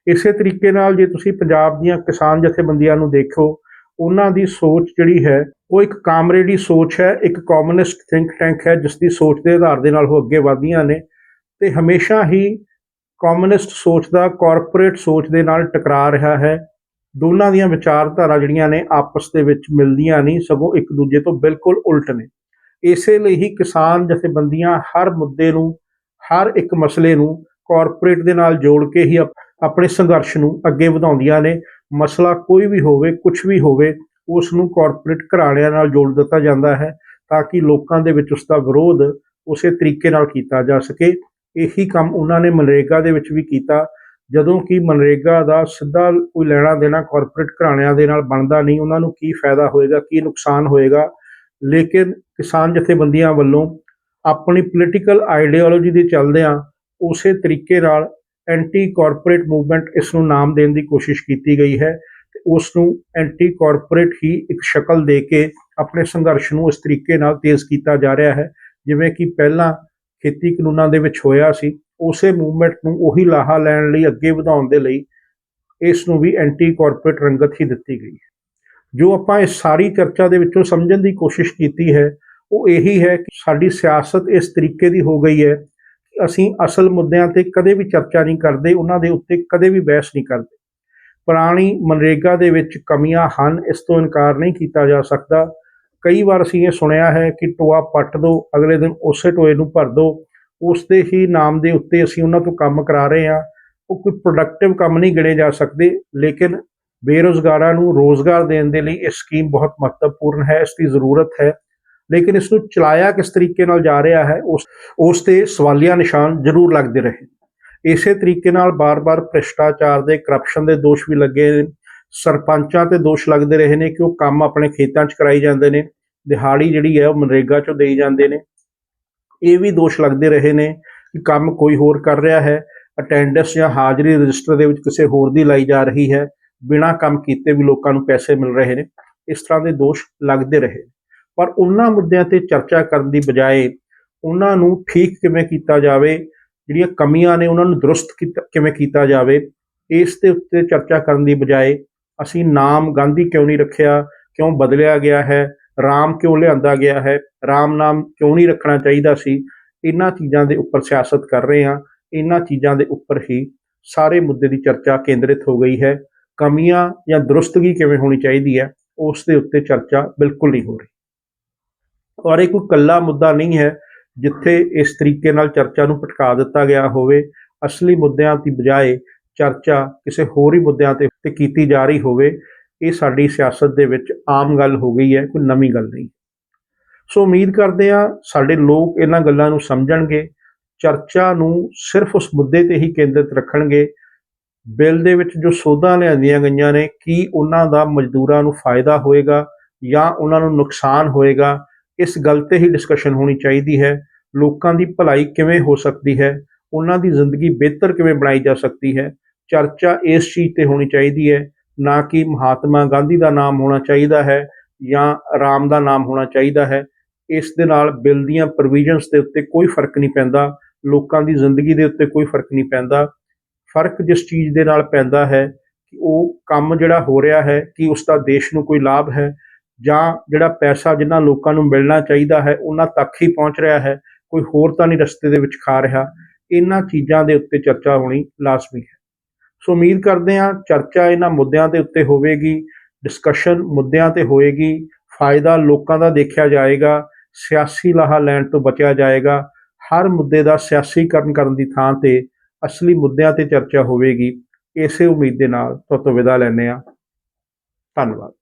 ਇਸੇ ਤਰੀਕੇ ਨਾਲ ਜੇ ਤੁਸੀਂ ਪੰਜਾਬ ਦੀਆਂ ਕਿਸਾਨ ਜਥੇਬੰਦੀਆਂ ਨੂੰ ਦੇਖੋ, ਉਹਨਾਂ ਦੀ ਸੋਚ ਜਿਹੜੀ ਹੈ, ਉਹ ਇੱਕ ਕਾਮਰੇਡੀ ਸੋਚ ਹੈ, ਇੱਕ ਕਮਿਊਨਿਸਟ ਥਿੰਕ ਟੈਂਕ ਹੈ ਜਿਸ ਦੀ ਸੋਚ ਦੇ ਆਧਾਰ ਦੇ ਨਾਲ ਉਹ ਅੱਗੇ ਵਧਦੀਆਂ ਨੇ ਤੇ ਹਮੇਸ਼ਾ ਹੀ ਕਮਿਊਨਿਸਟ ਸੋਚ ਦਾ ਕਾਰਪੋਰੇਟ ਸੋਚ ਦੇ ਨਾਲ ਟਕਰਾ ਰਿਹਾ ਹੈ। ਦੋਨਾਂ ਦੀਆਂ ਵਿਚਾਰਧਾਰਾ ਜਿਹੜੀਆਂ ਨੇ, ਆਪਸ ਦੇ ਵਿੱਚ ਮਿਲਦੀਆਂ ਨਹੀਂ, ਸਗੋਂ ਇੱਕ ਦੂਜੇ ਤੋਂ ਬਿਲਕੁਲ ਉਲਟ ਨੇ। ਇਸੇ ਲਈ ਹੀ ਕਿਸਾਨ ਜਥੇਬੰਦੀਆਂ ਹਰ ਮੁੱਦੇ ਨੂੰ ਹਰ ਇੱਕ ਮਸਲੇ ਨੂੰ ਕਾਰਪੋਰੇਟ ਦੇ ਨਾਲ ਜੋੜ ਕੇ ਹੀ ਆਪ- ਆਪਣੇ ਸੰਘਰਸ਼ ਨੂੰ ਅੱਗੇ ਵਧਾਉਂਦੀਆਂ ਨੇ। ਮਸਲਾ ਕੋਈ ਵੀ ਹੋਵੇ ਕੁਝ ਵੀ ਹੋਵੇ ਉਸ ਨੂੰ ਕਾਰਪੋਰੇਟ ਘਰਾਣਿਆਂ ਨਾਲ ਜੋੜ ਦਿੱਤਾ ਜਾਂਦਾ ਹੈ ਤਾਂ ਕਿ ਲੋਕਾਂ ਦੇ ਵਿੱਚ ਉਸ ਦਾ ਵਿਰੋਧ ਉਸੇ ਤਰੀਕੇ ਨਾਲ ਕੀਤਾ ਜਾ ਸਕੇ। ਇਹੀ ਕੰਮ ਉਹਨਾਂ ਨੇ ਮਨਰੇਗਾ ਦੇ ਵਿੱਚ ਵੀ ਕੀਤਾ। ਜਦੋਂ ਕਿ ਮਨਰੇਗਾ ਦਾ ਸਿੱਧਾ ਕੋਈ ਲੈਣਾ ਦੇਣਾ ਕਾਰਪੋਰੇਟ ਘਰਾਣਿਆਂ ਦੇ ਨਾਲ ਬਣਦਾ ਨਹੀਂ, ਉਹਨਾਂ ਨੂੰ ਕੀ ਫਾਇਦਾ ਹੋਏਗਾ, ਕੀ ਨੁਕਸਾਨ ਹੋਏਗਾ? ਲੇਕਿਨ ਕਿਸਾਨ ਜਥੇਬੰਦੀਆਂ ਵੱਲੋਂ ਆਪਣੀ ਪੋਲੀਟੀਕਲ ਆਈਡੀਓਲੋਜੀ ਦੇ ਚੱਲਦਿਆਂ ਉਸੇ ਤਰੀਕੇ ਨਾਲ ਐਂਟੀ ਕਾਰਪੋਰੇਟ ਮੂਵਮੈਂਟ ਇਸ ਨੂੰ ਨਾਮ ਦੇਣ ਦੀ ਕੋਸ਼ਿਸ਼ ਕੀਤੀ ਗਈ ਹੈ ਤੇ ਉਸ ਨੂੰ ਐਂਟੀ ਕਾਰਪੋਰੇਟ ਹੀ ਇੱਕ ਸ਼ਕਲ ਦੇ ਕੇ ਆਪਣੇ ਸੰਘਰਸ਼ ਨੂੰ ਇਸ ਤਰੀਕੇ ਨਾਲ ਤੇਜ਼ ਕੀਤਾ ਜਾ ਰਿਹਾ ਹੈ, ਜਿਵੇਂ ਕਿ ਪਹਿਲਾਂ ਖੇਤੀ ਕਾਨੂੰਨਾਂ ਦੇ ਵਿੱਚ ਹੋਇਆ ਸੀ, ਉਸੇ ਮੂਵਮੈਂਟ ਨੂੰ ਉਹੀ ਲਾਹਾ ਲੈਣ ਲਈ, ਅੱਗੇ ਵਧਾਉਣ ਦੇ ਲਈ ਇਸ ਨੂੰ ਵੀ ਐਂਟੀ ਕਾਰਪੋਰੇਟ ਰੰਗਤ ਹੀ ਦਿੱਤੀ ਗਈ ਹੈ। ਜੋ ਆਪਾਂ ਇਸ ਸਾਰੀ ਚਰਚਾ ਦੇ ਵਿੱਚੋਂ ਸਮਝਣ ਦੀ ਕੋਸ਼ਿਸ਼ ਕੀਤੀ ਹੈ ਉਹ ਇਹੀ ਹੈ ਕਿ ਸਾਡੀ ਸਿਆਸਤ ਇਸ ਤਰੀਕੇ ਦੀ ਹੋ ਗਈ ਹੈ ਕਿ ਅਸੀਂ ਅਸਲ ਮੁੱਦਿਆਂ ਤੇ ਕਦੇ ਵੀ ਚਰਚਾ ਨਹੀਂ ਕਰਦੇ, ਉਹਨਾਂ ਦੇ ਉੱਤੇ ਕਦੇ ਵੀ ਬਹਿਸ ਨਹੀਂ ਕਰਦੇ। ਪੁਰਾਣੀ ਮਨਰੇਗਾ ਦੇ ਵਿੱਚ ਕਮੀਆਂ ਹਨ, ਇਸ ਤੋਂ ਇਨਕਾਰ ਨਹੀਂ ਕੀਤਾ ਜਾ ਸਕਦਾ। ਕਈ ਵਾਰ ਅਸੀਂ ਇਹ ਸੁਣਿਆ ਹੈ ਕਿ ਟੋਆ ਪੱਟ ਦਿਓ ਅਗਲੇ ਦਿਨ ਉਸੇ ਟੋਏ ਨੂੰ ਭਰ ਦਿਓ ਉਸ ਦੇ ਹੀ ਨਾਮ ਦੇ ਉੱਤੇ ਅਸੀਂ ਉਹਨਾਂ ਤੋਂ ਕੰਮ ਕਰਾ ਰਹੇ ਹਾਂ। ਉਹ ਕੋਈ ਪ੍ਰੋਡਕਟਿਵ ਕੰਮ ਨਹੀਂ ਗਿਣੇ ਜਾ ਸਕਦੇ, ਲੇਕਿਨ ਬੇਰੋਜ਼ਗਾਰਾਂ ਨੂੰ ਰੋਜ਼ਗਾਰ ਦੇਣ ਦੇ ਲਈ ਇਹ ਸਕੀਮ ਬਹੁਤ ਮਹੱਤਵਪੂਰਨ ਹੈ, ਇਸ ਦੀ ਜ਼ਰੂਰਤ ਹੈ। ਲੇਕਿਨ ਇਸ ਨੂੰ ਚਲਾਇਆ ਕਿਸ ਤਰੀਕੇ ਨਾਲ ਜਾ ਰਿਹਾ ਹੈ, ਉਸ ਉਸ ਤੇ ਸਵਾਲੀਆ ਨਿਸ਼ਾਨ ਜ਼ਰੂਰ ਲੱਗਦੇ ਰਹੇ। ਇਸੇ ਤਰੀਕੇ ਨਾਲ ਬਾਰ-ਬਾਰ ਭ੍ਰਿਸ਼ਟਾਚਾਰ ਦੇ ਕਰਪਸ਼ਨ ਦੇ ਦੋਸ਼ ਵੀ ਲੱਗੇ ਸਰਪੰਚਾਂ ਤੇ ਦੋਸ਼ ਲੱਗਦੇ ਰਹੇ ਨੇ ਕਿ ਉਹ ਕੰਮ ਆਪਣੇ ਖੇਤਾਂ 'ਚ ਕਰਾਈ ਜਾਂਦੇ ਨੇ। ਦਿਹਾੜੀ ਜਿਹੜੀ ਹੈ ਉਹ ਮਨਰੇਗਾ 'ਚੋਂ ਦੇਈ ਜਾਂਦੇ ਨੇ। ਇਹ ਵੀ ਦੋਸ਼ ਲੱਗਦੇ ਰਹੇ ਨੇ ਕਿ ਕੰਮ ਕੋਈ ਹੋਰ ਕਰ ਰਿਹਾ ਹੈ। ਅਟੈਂਡੈਂਸ ਜਾਂ ਹਾਜ਼ਰੀ ਰਜਿਸਟਰ ਦੇ ਵਿੱਚ ਕਿਸੇ ਹੋਰ ਦੀ ਲਾਈ ਜਾ ਰਹੀ ਹੈ। ਬਿਨਾਂ ਕੰਮ ਕੀਤੇ ਵੀ ਲੋਕਾਂ ਨੂੰ ਪੈਸੇ ਮਿਲ ਰਹੇ ਨੇ। ਇਸ ਤਰ੍ਹਾਂ ਦੇ ਦੋਸ਼ ਲੱਗਦੇ ਰਹੇ। ਪਰ ਉਹਨਾਂ ਮੁੱਦਿਆਂ ਤੇ ਚਰਚਾ ਕਰਨ ਦੀ ਬਜਾਏ ਉਹਨਾਂ ਨੂੰ ਠੀਕ ਕਿਵੇਂ ਕੀਤਾ ਜਾਵੇ, ਜਿਹੜੀਆਂ ਕਮੀਆਂ ਨੇ ਉਹਨਾਂ ਨੂੰ ਦਰੁਸਤ ਕੀਤਾ- ਕਿਵੇਂ ਕੀਤਾ ਜਾਵੇ, ਇਸ ਦੇ ਉੱਤੇ ਚਰਚਾ ਕਰਨ ਦੀ ਬਜਾਏ ਅਸੀਂ ਨਾਮ ਗਾਂਧੀ ਕਿਉਂ ਨਹੀਂ ਰੱਖਿਆ, ਕਿਉਂ ਬਦਲਿਆ ਗਿਆ ਹੈ, ਰਾਮ ਕਿਉਂ ਲਿਆਂਦਾ ਗਿਆ ਹੈ, ਰਾਮ ਨਾਮ ਕਿਉਂ ਨਹੀਂ ਰੱਖਣਾ ਚਾਹੀਦਾ ਸੀ, ਇਹਨਾਂ ਚੀਜ਼ਾਂ ਦੇ ਉੱਪਰ ਸਿਆਸਤ ਕਰ ਰਹੇ ਹਾਂ, ਇਹਨਾਂ ਚੀਜ਼ਾਂ ਦੇ ਉੱਪਰ ਹੀ ਸਾਰੇ ਮੁੱਦੇ ਦੀ ਚਰਚਾ ਕੇਂਦਰਿਤ ਹੋ ਗਈ ਹੈ, ਕਮੀਆਂ ਜਾਂ ਦਰੁਸਤਗੀ ਕਿਵੇਂ ਹੋਣੀ ਚਾਹੀਦੀ ਹੈ, ਉਸ ਦੇ ਉੱਤੇ ਚਰਚਾ ਬਿਲਕੁਲ ਨਹੀਂ ਹੋ ਰਹੀ। ਔਰ ਇਹ ਕੋਈ ਕੱਲਾ ਮੁੱਦਾ ਨਹੀਂ ਹੈ ਜਿੱਥੇ ਇਸ ਤਰੀਕੇ ਨਾਲ ਚਰਚਾ ਨੂੰ ਭਟਕਾ ਦਿੱਤਾ ਗਿਆ ਹੋਵੇ। ਅਸਲੀ ਮੁੱਦਿਆਂ ਦੀ ਬਜਾਏ ਚਰਚਾ ਕਿਸੇ ਹੋਰ ਹੀ ਮੁੱਦਿਆਂ ਤੇ ਕੀਤੀ ਜਾ ਰਹੀ ਹੋਵੇ, ਇਹ ਸਾਡੀ ਸਿਆਸਤ ਦੇ ਵਿੱਚ ਆਮ ਗੱਲ ਹੋ ਗਈ ਹੈ, ਕੋਈ ਨਵੀਂ ਗੱਲ ਨਹੀਂ। ਸੋ ਉਮੀਦ ਕਰਦੇ ਆ ਸਾਡੇ ਲੋਕ ਇਹਨਾਂ ਗੱਲਾਂ ਨੂੰ ਸਮਝਣਗੇ, ਚਰਚਾ ਨੂੰ ਸਿਰਫ ਉਸ ਮੁੱਦੇ ਤੇ ਹੀ ਕੇਂਦਰਿਤ ਰੱਖਣਗੇ, ਬਿੱਲ ਦੇ ਵਿੱਚ ਜੋ ਸੋਧਾਂ ਲਿਆਂਦੀਆਂ ਗਈਆਂ ਨੇ, ਕੀ ਉਹਨਾਂ ਦਾ ਮਜ਼ਦੂਰਾਂ ਨੂੰ ਫਾਇਦਾ ਹੋਏਗਾ ਜਾਂ ਉਹਨਾਂ ਨੂੰ ਨੁਕਸਾਨ ਹੋਏਗਾ ਇਸ ਗੱਲ ਤੇ ਹੀ ਡਿਸਕਸ਼ਨ ਹੋਣੀ ਚਾਹੀਦੀ ਹੈ, ਲੋਕਾਂ ਦੀ ਭਲਾਈ ਕਿਵੇਂ ਹੋ ਸਕਦੀ ਹੈ, ਉਹਨਾਂ ਦੀ ਜ਼ਿੰਦਗੀ ਬਿਹਤਰ ਕਿਵੇਂ ਬਣਾਈ ਜਾ ਸਕਦੀ ਹੈ, ਚਰਚਾ ਇਸ ਚੀਜ਼ ਤੇ ਹੋਣੀ ਚਾਹੀਦੀ ਹੈ, ਨਾ ਕਿ ਮਹਾਤਮਾ ਗਾਂਧੀ ਦਾ ਨਾਮ ਹੋਣਾ ਚਾਹੀਦਾ ਹੈ ਜਾਂ ਰਾਮ ਦਾ ਨਾਮ ਹੋਣਾ ਚਾਹੀਦਾ ਹੈ, ਇਸ ਦੇ ਨਾਲ ਬਿੱਲ ਦੀਆਂ ਪ੍ਰੋਵੀਜ਼ਨਸ ਦੇ ਉੱਤੇ ਕੋਈ ਫ਼ਰਕ ਨਹੀਂ ਪੈਂਦਾ, ਲੋਕਾਂ ਦੀ ਜ਼ਿੰਦਗੀ ਦੇ ਉੱਤੇ ਕੋਈ ਫ਼ਰਕ ਨਹੀਂ ਪੈਂਦਾ, ਫ਼ਰਕ ਜਿਸ ਚੀਜ਼ ਦੇ ਨਾਲ ਪੈਂਦਾ ਹੈ ਕਿ ਉਹ ਕੰਮ ਜਿਹੜਾ ਹੋ ਰਿਹਾ ਹੈ, ਕਿ ਉਸ ਦਾ ਦੇਸ਼ ਨੂੰ ਕੋਈ ਲਾਭ ਹੈ ਜਾਂ ਜਿਹੜਾ ਪੈਸਾ ਜਿਨ੍ਹਾਂ ਲੋਕਾਂ ਨੂੰ ਮਿਲਣਾ ਚਾਹੀਦਾ ਹੈ, ਉਹਨਾਂ ਤੱਕ ਹੀ ਪਹੁੰਚ ਰਿਹਾ ਹੈ, ਕੋਈ ਹੋਰ ਤਾਂ ਨਹੀਂ ਰਸਤੇ ਦੇ ਵਿੱਚ ਖਾ ਰਿਹਾ। ਇਹਨਾਂ ਚੀਜ਼ਾਂ ਦੇ ਉੱਤੇ ਚਰਚਾ ਹੋਣੀ ਲਾਜ਼ਮੀ ਹੈ। ਸੋ ਉਮੀਦ ਕਰਦੇ ਹਾਂ ਚਰਚਾ ਇਹਨਾਂ ਮੁੱਦਿਆਂ ਦੇ ਉੱਤੇ ਹੋਵੇਗੀ ਡਿਸਕਸ਼ਨ ਮੁੱਦਿਆਂ ਤੇ ਹੋਏਗੀ, ਫਾਇਦਾ ਲੋਕਾਂ ਦਾ ਦੇਖਿਆ ਜਾਏਗਾ, ਸਿਆਸੀ ਲਾਹਾ ਲੈਣ ਤੋਂ ਬਚਿਆ ਜਾਏਗਾ। ਹਰ ਮੁੱਦੇ ਦਾ ਸਿਆਸੀਕਰਨ ਕਰਨ ਦੀ ਥਾਂ ਤੇ ਅਸਲੀ ਮੁੱਦਿਆਂ ਤੇ ਚਰਚਾ ਹੋਵੇਗੀ। ਇਸੇ ਉਮੀਦ ਦੇ ਨਾਲ ਤੁਹਾਡੇ ਵਿਦਾ ਲੈਂਦੇ ਹਾਂ। ਧੰਨਵਾਦ।